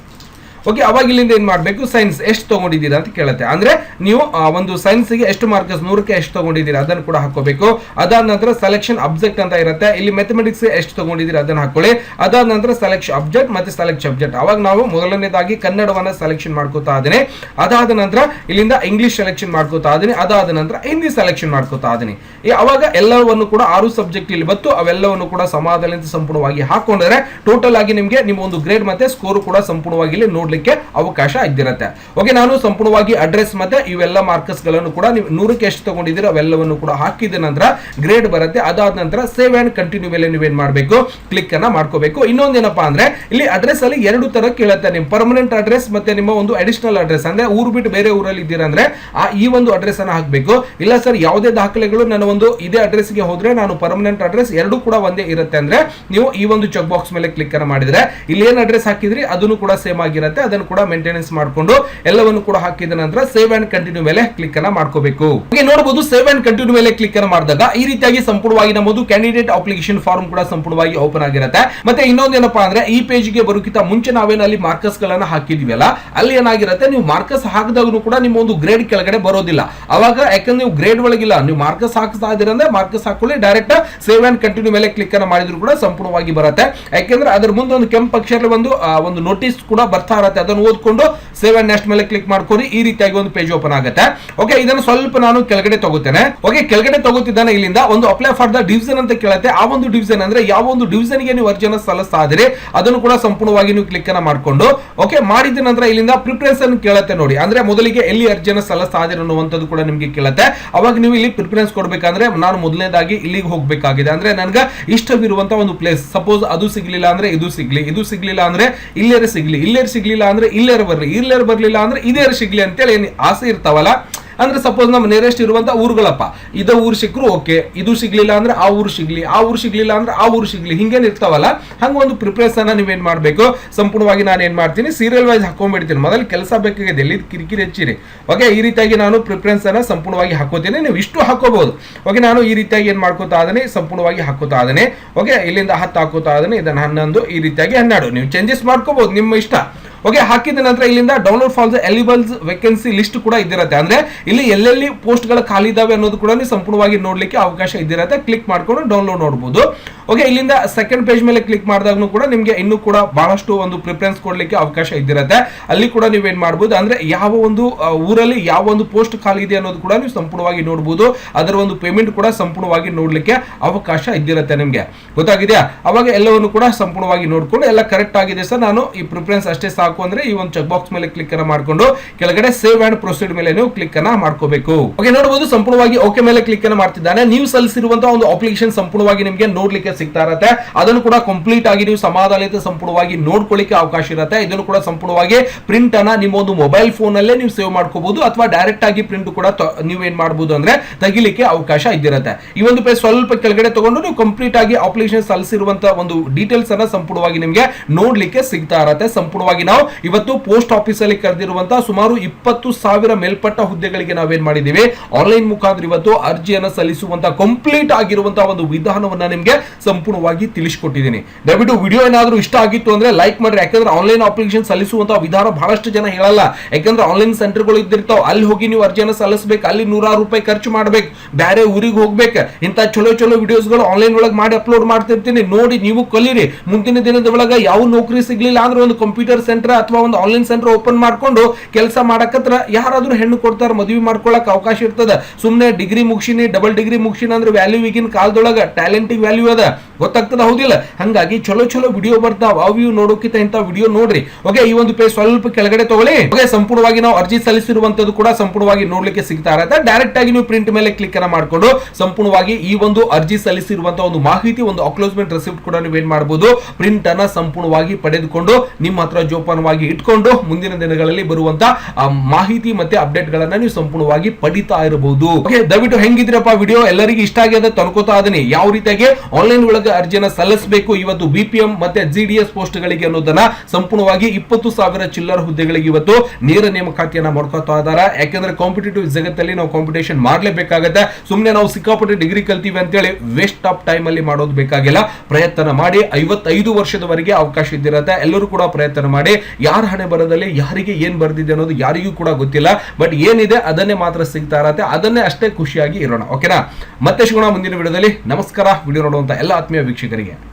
ಓಕೆ ಅವಾಗ ಇಲ್ಲಿಂದ ಏನ್ ಮಾಡಬೇಕು? ಸೈನ್ಸ್ ಎಷ್ಟು ತಗೊಂಡಿದ್ದೀರಾ ಅಂತ ಕೇಳುತ್ತೆ. ಅಂದ್ರೆ ನೀವು ಒಂದು ಸೈನ್ಸ್ಗೆ ಎಷ್ಟು ಮಾರ್ಕ್ಸ್ ನೂರಕ್ಕೆ ಎಷ್ಟು ತಗೊಂಡಿದ್ದೀರಾ? ಅದನ್ನು ಕೂಡ ಹಾಕೋಬೇಕು ಅದಾದ ನಂತರ ಸೆಲೆಕ್ಷನ್ ಅಬ್ಜೆಕ್ಟ್ ಅಂತ ಇರುತ್ತೆ. ಇಲ್ಲಿ ಮೆಥಮೆಟಿಕ್ಸ್ ಎಷ್ಟು ತಗೊಂಡಿದ್ದೀರಾ? ಅದನ್ನ ಹಾಕೊಳ್ಳಿ. ಅದಾದ ನಂತರ ಸೆಲೆಕ್ಷನ್ ಅಬ್ಜೆಕ್ಟ್ ಮತ್ತೆ ಸೆಲೆಕ್ಟ್ ಅಬ್ಜೆಕ್ಟ್ ಅವಾಗ ನಾವು ಮೊದಲನೇದಾಗಿ ಕನ್ನಡವನ್ನ ಸೆಲೆಕ್ಷನ್ ಮಾಡ್ಕೋತಾ ಇದ್ದೀನಿ ಅದಾದ ನಂತರ ಇಲ್ಲಿಂದ ಇಂಗ್ಲಿಷ್ ಸೆಲೆಕ್ಷನ್ ಮಾಡ್ಕೋತಾ ಇದ್ದೀನಿ ಅದಾದ ನಂತರ ಹಿಂದಿ ಸೆಲೆಕ್ಷನ್ ಮಾಡ್ಕೋತಾ ಇದ್ದೀನಿ ಅವಾಗ ಎಲ್ಲವನ್ನು ಕೂಡ ಆರು ಸಬ್ಜೆಕ್ಟ್ ಇಲ್ಲಿ ಬಂತು. ಅವೆಲ್ಲವನ್ನು ಕೂಡ ಸಮಾಧಾನ ಸಂಪೂರ್ಣವಾಗಿ ಹಾಕೊಂಡ್ರೆ ಟೋಟಲ್ ಆಗಿ ನಿಮಗೆ ನಿಮ್ಮ ಒಂದು ಗ್ರೇಡ್ ಮತ್ತೆ ಸ್ಕೋರ್ ಕೂಡ ಸಂಪೂರ್ಣವಾಗಿ ಇಲ್ಲಿ ನೋಡ್ಲಿಕ್ಕೆ ಅವಕಾಶ ಇದ್ದಿರುತ್ತೆ. ಓಕೆ ನಾನು ಸಂಪೂರ್ಣವಾಗಿ ಅಡ್ರೆಸ್ ಮತ್ತೆ ಇವೆಲ್ಲ ಮಾರ್ಕಸ್ಗಳನ್ನು ಕೂಡ ನೀವು ನೂರಕ್ಕೆ ಎಷ್ಟು ತಗೊಂಡಿದ್ದೀರಾ ಅವೆಲ್ಲವನ್ನು ಕೂಡ ಹಾಕಿದ ನಂತರ ಗ್ರೇಡ್ ಬರುತ್ತೆ. ಅದಾದ ನಂತರ ಸೇವ್ ಅಂಡ್ ಕಂಟಿನ್ಯೂ ಮೇಲೆ ನೀವೇನ್ ಮಾಡಬೇಕು? ಕ್ಲಿಕ್ ಅನ್ನ ಮಾಡ್ಕೋಬೇಕು. ಇನ್ನೊಂದೇನಪ್ಪಾ ಅಂದ್ರೆ ಇಲ್ಲಿ ಅಡ್ರೆಸ್ ಅಲ್ಲಿ ಎರಡು ತರ ಕೇಳುತ್ತೆ. ನಿಮ್ಮ ಪರ್ಮನೆಂಟ್ ಅಡ್ರೆಸ್ ಮತ್ತೆ ನಿಮ್ಮ ಒಂದು ಅಡಿಷನಲ್ ಅಡ್ರೆಸ್ ಅಂದ್ರೆ ಊರು ಬಿಟ್ಟು ಬೇರೆ ಊರಲ್ಲಿ ಇದ್ದೀರಾ ಅಂದ್ರೆ ಆ ಈ ಒಂದು ಅಡ್ರೆಸ್ ಅನ್ನ ಹಾಕಬೇಕು. ಇಲ್ಲ ಸರ್ ಯಾವುದೇ ದಾಖಲೆಗಳು ನನ್ನ ಒಂದು ಇದೇ ಅಡ್ರೆಸ್ಗೆ ಹೋದ್ರೆ ನಾನು ಪರ್ಮನೆಂಟ್ ಅಡ್ರೆಸ್ ಎರಡು ಕೂಡ ಒಂದೇ ಇರುತ್ತೆ ಅಂದ್ರೆ ನೀವು ಈ ಒಂದು ಚೆಕ್ ಬಾಕ್ಸ್ ಮೇಲೆ ಕ್ಲಿಕ್ ಅನ್ನ ಮಾಡಿದ್ರೆ ಇಲ್ಲಿ ಏನ್ ಅಡ್ರೆಸ್ ಹಾಕಿದ್ರಿ? ಅದನ್ನು ಕೂಡ ಸೇಮ್ ಆಗಿರುತ್ತೆ. ಅದನ್ನು ಕೂಡ ಮೇಂಟೆನೆನ್ಸ್ ಮಾಡ್ಕೊಂಡು ಎಲ್ಲವನ್ನು ಕೂಡ ಹಾಕಿದ ನಂತರ ಸೇವ್ ಅಂಡ್ ಕಂಟಿನ್ಯೂ ಮೇಲೆ ಕ್ಲಿಕ್ ಅನ್ನ ಮಾಡ್ಕೋಬೇಕು. ನೋಡಬಹುದು ಸೇವ್ ಅಂಡ್ ಕಂಟಿನ್ಯೂ ಮೇಲೆ ಕ್ಲಿಕ್ ಅನ್ನ ಮಾಡಿದಾಗ ಈ ರೀತಿಯಾಗಿ ಸಂಪೂರ್ಣವಾಗಿ ನಮ್ಮದು ಕ್ಯಾಂಡಿಡೇಟ್ ಅಪ್ಲಿಕೇಶನ್ ಫಾರ್ಮ್ ಕೂಡ ಸಂಪೂರ್ಣವಾಗಿ ಓಪನ್ ಆಗಿರುತ್ತೆ. ಮತ್ತೆ ಇನ್ನೊಂದೇನಪ್ಪಾ ಅಂದ್ರೆ ಈ ಪೇಜ್ಗೆ ಬರೋಕ್ಕಿಂತ ಮುಂಚೆ ನಾವೇನು ಅಲ್ಲಿ ಮಾರ್ಕಸ್ ಗಳನ್ನ ಹಾಕಿದಿವಲ್ಲ ಅಲ್ಲಿ ಏನಾಗಿರುತ್ತೆ ನೀವು ಮಾರ್ಕಸ್ ಹಾಕಿದಾಗೂ ಕೂಡ ನಿಮ್ಮ ಒಂದು ಗ್ರೇಡ್ ಕೆಳಗಡೆ ಬರೋದಿಲ್ಲ. ಅವಾಗ ಯಾಕಂದ್ರೆ ನೀವು ಗ್ರೇಡ್ ಒಳಗಿಲ್ಲ, ನೀವು ಮಾರ್ಕಸ್ ಹಾಕಿಸ್ತಾ ಅಂದ್ರೆ ಮಾರ್ಕಸ್ ಹಾಕೊಳ್ಳಿ ಡೈರೆಕ್ಟ್ ಸೇವ್ ಅಂಡ್ ಕಂಟಿನ್ಯೂ ಮೇಲೆ ಕ್ಲಿಕ್ ಅನ್ನ ಮಾಡಿದ್ರು ಕೂಡ ಸಂಪೂರ್ಣವಾಗಿ ಬರುತ್ತೆ. ಯಾಕೆಂದ್ರೆ ಅದ್ರ ಮುಂದೆ ಒಂದು ಕೆಂಪ್ ಅಕ್ಷರ ಒಂದು ಒಂದು ನೋಟಿಸ್ ಕೂಡ ಬರ್ತಾ ಅದನ್ನು ಓದ್ಕೊಂಡು ಸೇವ್ ಅಂಡ್ ನೆಕ್ಸ್ಟ್ ಮೇಲೆ ಕ್ಲಿಕ್ ಮಾಡ್ಕೊರಿ ಈ ರೀತಿಯಾಗಿ ಒಂದು ಪೇಜ್ ಓಪನ್ ಆಗುತ್ತೆ. ಓಕೆ ಇದನ್ನು ಸ್ವಲ್ಪ ನಾನು ಕೆಳಗಡೆ ತಗೋತೇನೆ. ಓಕೆ ಕೆಳಗಡೆ ತಗೋತಿದ್ದಾನೆ ಇಲ್ಲಿಂದ ಒಂದು ಅಪ್ಲೈ ಫಾರ್ ದ ಡಿವಿಷನ್ ಅಂತ ಕೇಳುತ್ತೆ. ಆ ಒಂದು ಡಿವಿಷನ್ ಅಂದ್ರೆ ಯಾವ ಒಂದು ಡಿವಿಷನ್ಗೆ ನೀವು ಅರ್ಜಿಯನ್ನು ಸಲ್ಲಿಸ್ತಾ ಅದನ್ನು ಕೂಡ ಸಂಪೂರ್ಣವಾಗಿ ನೀವು ಕ್ಲಿಕ್ ಅನ್ನ ಮಾಡ್ಕೊಂಡು ಓಕೆ ಮಾಡಿದ ನಂತರ ಇಲ್ಲಿಂದ ಪ್ರಿಫರೆನ್ಸ್ ಕೇಳುತ್ತೆ ನೋಡಿ. ಅಂದ್ರೆ ಮೊದಲಿಗೆ ಎಲ್ಲಿ ಅರ್ಜಿಯನ್ನು ಸಲ್ಲಿಸ್ತಾ ಇದ್ದೀರಿ ಅನ್ನುವಂಥದ್ದು ಕೂಡ ನಿಮಗೆ ಕೇಳುತ್ತೆ. ಅವಾಗ ನೀವು ಇಲ್ಲಿ ಪ್ರಿಫರೆನ್ಸ್ ಕೊಡ್ಬೇಕಂದ್ರೆ ನಾನು ಮೊದಲನೇದಾಗಿ ಇಲ್ಲಿಗೆ ಹೋಗಬೇಕಾಗಿದೆ. ಅಂದ್ರೆ ನನ್ಗೆ ಇಷ್ಟವಿರುವಂತಹ ಒಂದು ಪ್ಲೇಸ್ ಸಪೋಸ್ ಅದು ಸಿಗ್ಲಿಲ್ಲ ಅಂದ್ರೆ ಇದು ಸಿಗ್ಲಿ, ಇದು ಸಿಗ್ಲಿಲ್ಲ ಅಂದ್ರೆ ಇಲ್ಲೇ ಸಿಗ್ಲಿ ಇಲ್ಲೇರ್ ಸಿಗ್ಲಿಲ್ಲ ಅಂದ್ರೆ ಇಲ್ಲೇರ ಬರ್ಲಿ, ಇಲ್ಲೇರ ಬರ್ಲಿಲ್ಲ ಅಂದ್ರೆ ಇದೇರ ಸಿಗ್ಲಿ ಅಂತೇಳಿ ಏನ್ ಆಸೆ ಇರ್ತಾವಲ್ಲ? ಅಂದ್ರೆ ಸಪೋಸ್ ನಮ್ಮ ನಿಯರೆಸ್ಟ್ ಇರುವಂತ ಊರುಗಳಪ್ಪ, ಇದ ಊರು ಸಿಕ್ಕರು ಓಕೆ ಇದು ಸಿಗ್ಲಿಲ್ಲ ಅಂದ್ರೆ ಆ ಊರು ಸಿಗ್ಲಿ, ಆ ಊರು ಸಿಗ್ಲಿಲ್ಲ ಅಂದ್ರೆ ಆ ಊರು ಸಿಗ್ಲಿ, ಹಿಂಗೇನ್ ಇರ್ತಾವಲ್ಲ? ಹಂಗ ಒಂದು ಪ್ರಿಪರೇಷನ್ ನೀವೇನ್ ಮಾಡ್ಬೇಕು? ಸಂಪೂರ್ಣವಾಗಿ ನಾನು ಏನ್ ಮಾಡ್ತೀನಿ ಸೀರಿಯಲ್ ವೈಸ್ ಹಾಕೊಂಡ್ಬಿಡ್ತೀನಿ. ಮೊದಲು ಕೆಲಸ ಬೇಕಾಗಿದೆ ಎಲ್ಲಿ ಕಿರಿಕಿರಿ ಹೆಚ್ಚಿರಿ. ಓಕೆ ಈ ರೀತಿಯಾಗಿ ನಾನು ಪ್ರಿಫರೆನ್ಸ್ ಅನ್ನ ಸಂಪೂರ್ಣವಾಗಿ ಹಾಕೋತೀನಿ. ನೀವು ಇಷ್ಟು ಹಾಕೋಬಹುದು. ಓಕೆ ನಾನು ಈ ರೀತಿಯಾಗಿ ಏನ್ ಮಾಡ್ಕೋತಾ ಅದನ್ನೇ ಸಂಪೂರ್ಣವಾಗಿ ಹಾಕೋತಾ ಅದನ್ನೇ ಓಕೆ ಇಲ್ಲಿಂದ ಹತ್ತು ಹಾಕೋತಾ ಅದನ್ನೇ ಇದನ್ನ ಹನ್ನೊಂದು, ಈ ರೀತಿಯಾಗಿ ಹನ್ನೆರಡು. ನೀವು ಚೇಂಜಸ್ ಮಾಡ್ಕೋಬಹುದು, ನಿಮ್ಮ ಇಷ್ಟ. ಓಕೆ, ಹಾಕಿದ ನಂತರ ಇಲ್ಲಿಂದ download falls eligibles vacancy list ಕೂಡ ಇದ್ದಿರುತ್ತೆ. ಅಂದ್ರೆ ಇಲ್ಲಿ ಎಲ್ಲೆಲ್ಲಿ ಪೋಸ್ಟ್ಗಳು ಖಾಲಿ ಇದಾವೆ ಅನ್ನೋದು ಕೂಡ ನೀವು ಸಂಪೂರ್ಣವಾಗಿ ನೋಡ್ಲಿಕ್ಕೆ ಅವಕಾಶ ಇದ್ದಿರುತ್ತೆ. ಕ್ಲಿಕ್ ಮಾಡ್ಕೊಂಡು ಡೌನ್ಲೋಡ್ ನೋಡಬಹುದು ಓಕೆ, ಇಲ್ಲಿಂದ ಸೆಕೆಂಡ್ ಪೇಜ್ ಮೇಲೆ ಕ್ಲಿಕ್ ಮಾಡಿದಾಗೂ ಕೂಡ ನಿಮಗೆ ಇನ್ನೂ ಕೂಡ ಬಹಳಷ್ಟು ಒಂದು ಪ್ರಿಫರೆನ್ಸ್ ಕೊಡ್ಲಿಕ್ಕೆ ಅವಕಾಶ ಇದ್ದಿರುತ್ತೆ. ಅಲ್ಲಿ ಕೂಡ ನೀವೇನ್ ಮಾಡಬಹುದು ಅಂದ್ರೆ ಯಾವ ಒಂದು ಊರಲ್ಲಿ ಯಾವ ಒಂದು ಪೋಸ್ಟ್ ಖಾಲಿ ಇದೆ ಅನ್ನೋದು ಕೂಡ ನೀವು ಸಂಪೂರ್ಣವಾಗಿ ನೋಡಬಹುದು ಅದರ ಒಂದು ಪೇಮೆಂಟ್ ಕೂಡ ಸಂಪೂರ್ಣವಾಗಿ ನೋಡ್ಲಿಕ್ಕೆ ಅವಕಾಶ ಇದ್ದಿರುತ್ತೆ ನಿಮ್ಗೆ. ಗೊತ್ತಾಗಿದೆಯಾ? ಅವಾಗ ಎಲ್ಲವನ್ನು ಕೂಡ ಸಂಪೂರ್ಣವಾಗಿ ನೋಡ್ಕೊಂಡು ಎಲ್ಲ ಕರೆಕ್ಟ್ ಆಗಿದೆ ಸರ್. ನಾನು ಈ ಪ್ರಿಫರೆನ್ಸ್ ಅಷ್ಟೇ ಸಾಕು. ಅಂದ್ರೆ ಈ ಒಂದು ಚೆಕ್ ಬಾಕ್ಸ್ ಮೇಲೆ ಕ್ಲಿಕ್ ಅನ್ನ ಮಾಡ್ಕೊಂಡು ಕೆಳಗಡೆ ಸೇವ್ ಅಂಡ್ ಪ್ರೊಸೀಡ್ ಮೇಲೆ ನೀವು ಕ್ಲಿಕ್ ಅನ್ನ ಮಾಡ್ಕೋಬೇಕು. ಓಕೆ ನೋಡಬಹುದು ಸಂಪೂರ್ಣವಾಗಿ ಓಕೆ ಮೇಲೆ ಕ್ಲಿಕ್ ಅನ್ನ ಮಾಡ್ತಿದ್ದಾನೆ. ನೀವು ಸಲ್ಲಿಸಿರುವಂತಹ ಒಂದು ಅಪ್ಲಿಕೇಶನ್ ಸಂಪೂರ್ಣವಾಗಿ ನಿಮಗೆ ನೋಡ್ಲಿಕ್ಕೆ ಸಿಗ್ತಾ ಇರತ್ತೆ. ಅದನ್ನು ಕೂಡ ಕಂಪ್ಲೀಟ್ ಆಗಿ ನೀವು ಸಮಾಧಾನಿತ ಸಂಪೂರ್ಣವಾಗಿ ನೋಡ್ಕೊಳ್ಳಿಕ್ಕೆ ಅವಕಾಶ ಇರುತ್ತೆ. ಇದನ್ನು ಕೂಡ ಸಂಪೂರ್ಣವಾಗಿ ಪ್ರಿಂಟ್ ಅನ್ನ ನಿಮ್ಮ ಒಂದು ಮೊಬೈಲ್ ಫೋನ್ ಅಲ್ಲೇ ನೀವು ಸೇವ್ ಮಾಡ್ಕೋಬಹುದು ಅಥವಾ ಡೈರೆಕ್ಟ್ ಆಗಿ ಪ್ರಿಂಟ್ ಕೂಡ ನೀವು ಏನ್ ಮಾಡಬಹುದು ಅಂದ್ರೆ ತೆಗಿಲಿಕ್ಕೆ ಅವಕಾಶ ಇದ್ದಿರುತ್ತೆ. ಈ ಒಂದು ಪೇಜ್ ಸ್ವಲ್ಪ ಕೆಳಗಡೆ ತಗೊಂಡು ನೀವು ಕಂಪ್ಲೀಟ್ ಆಗಿ ಅಪ್ಲಿಕೇಶನ್ ಸಲ್ಲಿಸಿರುವಂತಹ ಒಂದು ಡೀಟೇಲ್ಸ್ ಅನ್ನ ಸಂಪೂರ್ಣವಾಗಿ ನಿಮಗೆ ನೋಡ್ಲಿಕ್ಕೆ ಸಿಗ್ತಾ ಇರತ್ತೆ. ಸಂಪೂರ್ಣವಾಗಿ ನಾವು ಇವತ್ತು ಪೋಸ್ಟ್ ಆಫೀಸ್ ಅಲ್ಲಿ ಕರೆದಿರುವಂತಹ ಸುಮಾರು ಇಪ್ಪತ್ತು ಸಾವಿರ ಮೇಲ್ಪಟ್ಟ ಹುದ್ದೆಗಳಿಗೆ ನಾವೇನ್ ಮಾಡಿದೀವಿ ಆನ್ಲೈನ್ ಮುಖಾಂತರ ಇವತ್ತು ಅರ್ಜಿಯನ್ನು ಸಲ್ಲಿಸುವಂತಹ ಕಂಪ್ಲೀಟ್ ಆಗಿರುವಂತಹ ಒಂದು ವಿಧಾನವನ್ನ ನಿಮಗೆ ಸಂಪೂರ್ಣವಾಗಿ ತಿಳಿಸ್ಕೊಟ್ಟಿದ್ದೀನಿ. ದಯವಿಟ್ಟು ವಿಡಿಯೋ ಏನಾದರೂ ಇಷ್ಟ ಆಗಿತ್ತು ಅಂದ್ರೆ ಲೈಕ್ ಮಾಡ್ರಿ. ಯಾಕಂದ್ರೆ ಆನ್ಲೈನ್ ಅಪ್ಲಿಕೇಶನ್ ಸಲ್ಲಿಸುವಂತಹ ವಿಧಾನ ಬಹಳಷ್ಟು ಜನ ಹೇಳಲ್ಲ. ಯಾಕಂದ್ರೆ ಆನ್ಲೈನ್ ಸೆಂಟರ್ಗಳು ಇದ್ದಿರ್ತಾವ. ಅಲ್ಲಿ ಹೋಗಿ ನೀವು ಅರ್ಜಿಯನ್ನು ಸಲ್ಲಿಸಬೇಕು. ಅಲ್ಲಿ ನೂರಾರು ರೂಪಾಯಿ ಖರ್ಚು ಮಾಡಬೇಕು. ಬೇರೆ ಊರಿಗೆ ಹೋಗ್ಬೇಕು. ಇಂತ ಚಲೋ ಚಲೋ ವಿಡಿಯೋಸ್ಗಳು ಆನ್ಲೈನ್ ಒಳಗೆ ಮಾಡಿ ಅಪ್ಲೋಡ್ ಮಾಡ್ತಿರ್ತೀನಿ. ನೋಡಿ ನೀವು ಕಲೀರಿ. ಮುಂದಿನ ದಿನದ ಒಳಗೆ ಯಾವ ನೌಕರಿ ಸಿಗ್ಲಿಲ್ಲ ಅಂದ್ರೆ ಒಂದು ಕಂಪ್ಯೂಟರ್ ಸೆಂಟರ್ ಅಥವಾ ಒಂದು ಆನ್ಲೈನ್ ಸೆಂಟರ್ ಓಪನ್ ಮಾಡ್ಕೊಂಡು ಕೆಲಸ ಮಾಡಕತ್ರ ಯಾರಾದ್ರೂ ಹೆಣ್ಣು ಕೊಡ್ತಾರ, ಮದುವೆ ಮಾಡ್ಕೊಳಕ್ ಅವಕಾಶ ಇರ್ತದ. ಸುಮ್ಮನೆ ಡಿಗ್ರಿ ಮುಗಿಸಿನಿ ಡಬಲ್ ಡಿಗ್ರಿ ಮುಗಿಸಿನ ಅಂದ್ರೆ ವ್ಯಾಲ್ಯೂ ಈಗಿನ ಕಾಲದೊಳಗ ಟ್ಯಾಲೆಂಟಿಗೆ ವ್ಯಾಲ್ಯೂ ಅದ. ಗೊತ್ತಾಗ್ತದ? ಹೌದಿಲ್ಲ. ಹಂಗಾಗಿ ಚಲೋ ಚಲೋ ವಿಡಿಯೋ ಬರ್ತಾವ ಅವು. ಇವು ನೋಡೋಕಿಂತ ಇಂಥ ವಿಡಿಯೋ ನೋಡ್ರಿ. ಓಕೆ ಈ ಒಂದು ಪೇಜ್ ಸ್ವಲ್ಪ ಕೆಳಗಡೆ ತಗೊಳ್ಳಿ. ಓಕೆ ಸಂಪೂರ್ಣವಾಗಿ ನಾವು ಅರ್ಜಿ ಸಲ್ಲಿಸಿರುವಂತದ್ದು ಕೂಡ ಸಂಪೂರ್ಣವಾಗಿ ನೋಡ್ಲಿಕ್ಕೆ ಸಿಗ್ತಾ ಇರತ್ತೆ. ಡೈರೆಕ್ಟ್ ಆಗಿ ನೀವು ಪ್ರಿಂಟ್ ಮೇಲೆ ಕ್ಲಿಕ್ ಅನ್ನ ಮಾಡ್ಕೊಂಡು ಸಂಪೂರ್ಣವಾಗಿ ಈ ಒಂದು ಅರ್ಜಿ ಸಲ್ಲಿಸಿರುವಂತಹ ಒಂದು ಮಾಹಿತಿ, ಒಂದು ಅಕ್ಲೋಸ್ಮೆಂಟ್ ರೆಸಿಪ್ಟ್ ಕೂಡ ನೀವು ಏನ್ ಮಾಡಬಹುದು ಪ್ರಿಂಟ್ ಅನ್ನ ಸಂಪೂರ್ಣವಾಗಿ ಪಡೆದುಕೊಂಡು ನಿಮ್ಮ ಹತ್ರ ಜೋಪಾನವಾಗಿ ಇಟ್ಕೊಂಡು ಮುಂದಿನ ದಿನಗಳಲ್ಲಿ ಬರುವಂತ ಮಾಹಿತಿ ಮತ್ತೆ ಅಪ್ಡೇಟ್ ಗಳನ್ನ ನೀವು ಸಂಪೂರ್ಣವಾಗಿ ಪಡಿತಾ ಇರಬಹುದು. ದಯವಿಟ್ಟು ಹೆಂಗಿದ್ರಪ್ಪ ವಿಡಿಯೋ? ಎಲ್ಲರಿಗೂ ಇಷ್ಟ ಆಗಿದೆ ತನ್ಕೋತಾ ಇದೀನಿ ಯಾವ ರೀತಿಯಾಗಿ ಆನ್ಲೈನ್ ಒಳಗೆ ಅರ್ಜಿಯನ್ನ ಸಲ್ಲಿಸಬೇಕು, ಇವತ್ತು ಬಿಪಿಎಂ ಮತ್ತೆ ಜಿಡಿಎಸ್ ಪೋಸ್ಟ್ ಗಳಿಗೆ ಅನ್ನೋದನ್ನ ಸಂಪೂರ್ಣವಾಗಿ ಇಪ್ಪತ್ತು ಸಾವಿರ ಚಿಲ್ಲರ್ ಹುದ್ದೆಗಳಿಗೆ ಇವತ್ತು ನೇರ ನೇಮಕಾತಿಯನ್ನ ಮಾಡ್ಕೋತಾ ಇದಾರ. ಯಾಕಂದ್ರೆ ಕಾಂಪಿಟೇಟಿವ್ ಜಗತ್ತಲ್ಲಿ ನಾವು ಕಾಂಪಿಟೇಷನ್ ಮಾಡ್ಲೇಬೇಕಾಗತ್ತೆ. ಸುಮ್ಮನೆ ನಾವು ಸಿಕ್ಕಾಪಟ್ಟೆ ಡಿಗ್ರಿ ಕಲ್ತೀವಿ ಅಂತೇಳಿ ವೇಸ್ಟ್ ಆಫ್ ಟೈಮ್ ಅಲ್ಲಿ ಮಾಡೋದು ಬೇಕಾಗಿಲ್ಲ. ಪ್ರಯತ್ನ ಮಾಡಿ ಐವತ್ತೈದು ವರ್ಷದವರೆಗೆ ಅವಕಾಶ ಇದ್ದಿರತ್ತೆ. ಎಲ್ಲರೂ ಕೂಡ ಪ್ರಯತ್ನ ಮಾಡಿ ಯಾರ ಹಣೆ ಬರದಲ್ಲಿ ಯಾರಿಗೆ ಏನ್ ಬರ್ದಿದೆ ಅನ್ನೋದು ಯಾರಿಗೂ ಕೂಡ ಗೊತ್ತಿಲ್ಲ. ಬಟ್ ಏನಿದೆ ಅದನ್ನೇ ಮಾತ್ರ ಸಿಗ್ತಾ ಇರತ್ತೆ. ಅದನ್ನೇ ಅಷ್ಟೇ ಖುಷಿಯಾಗಿ ಇರೋಣ. ಓಕೆನಾ ಮತ್ತೆ ಸಿಗೋಣ ಮುಂದಿನ ವಿಡಿಯೋದಲ್ಲಿ. ನಮಸ್ಕಾರ. ವಿಡಿಯೋ ನೋಡುವಂತ ಎಲ್ಲ ಆತ್ಮೀಯ ವೀಕ್ಷಕರಿಗೆ.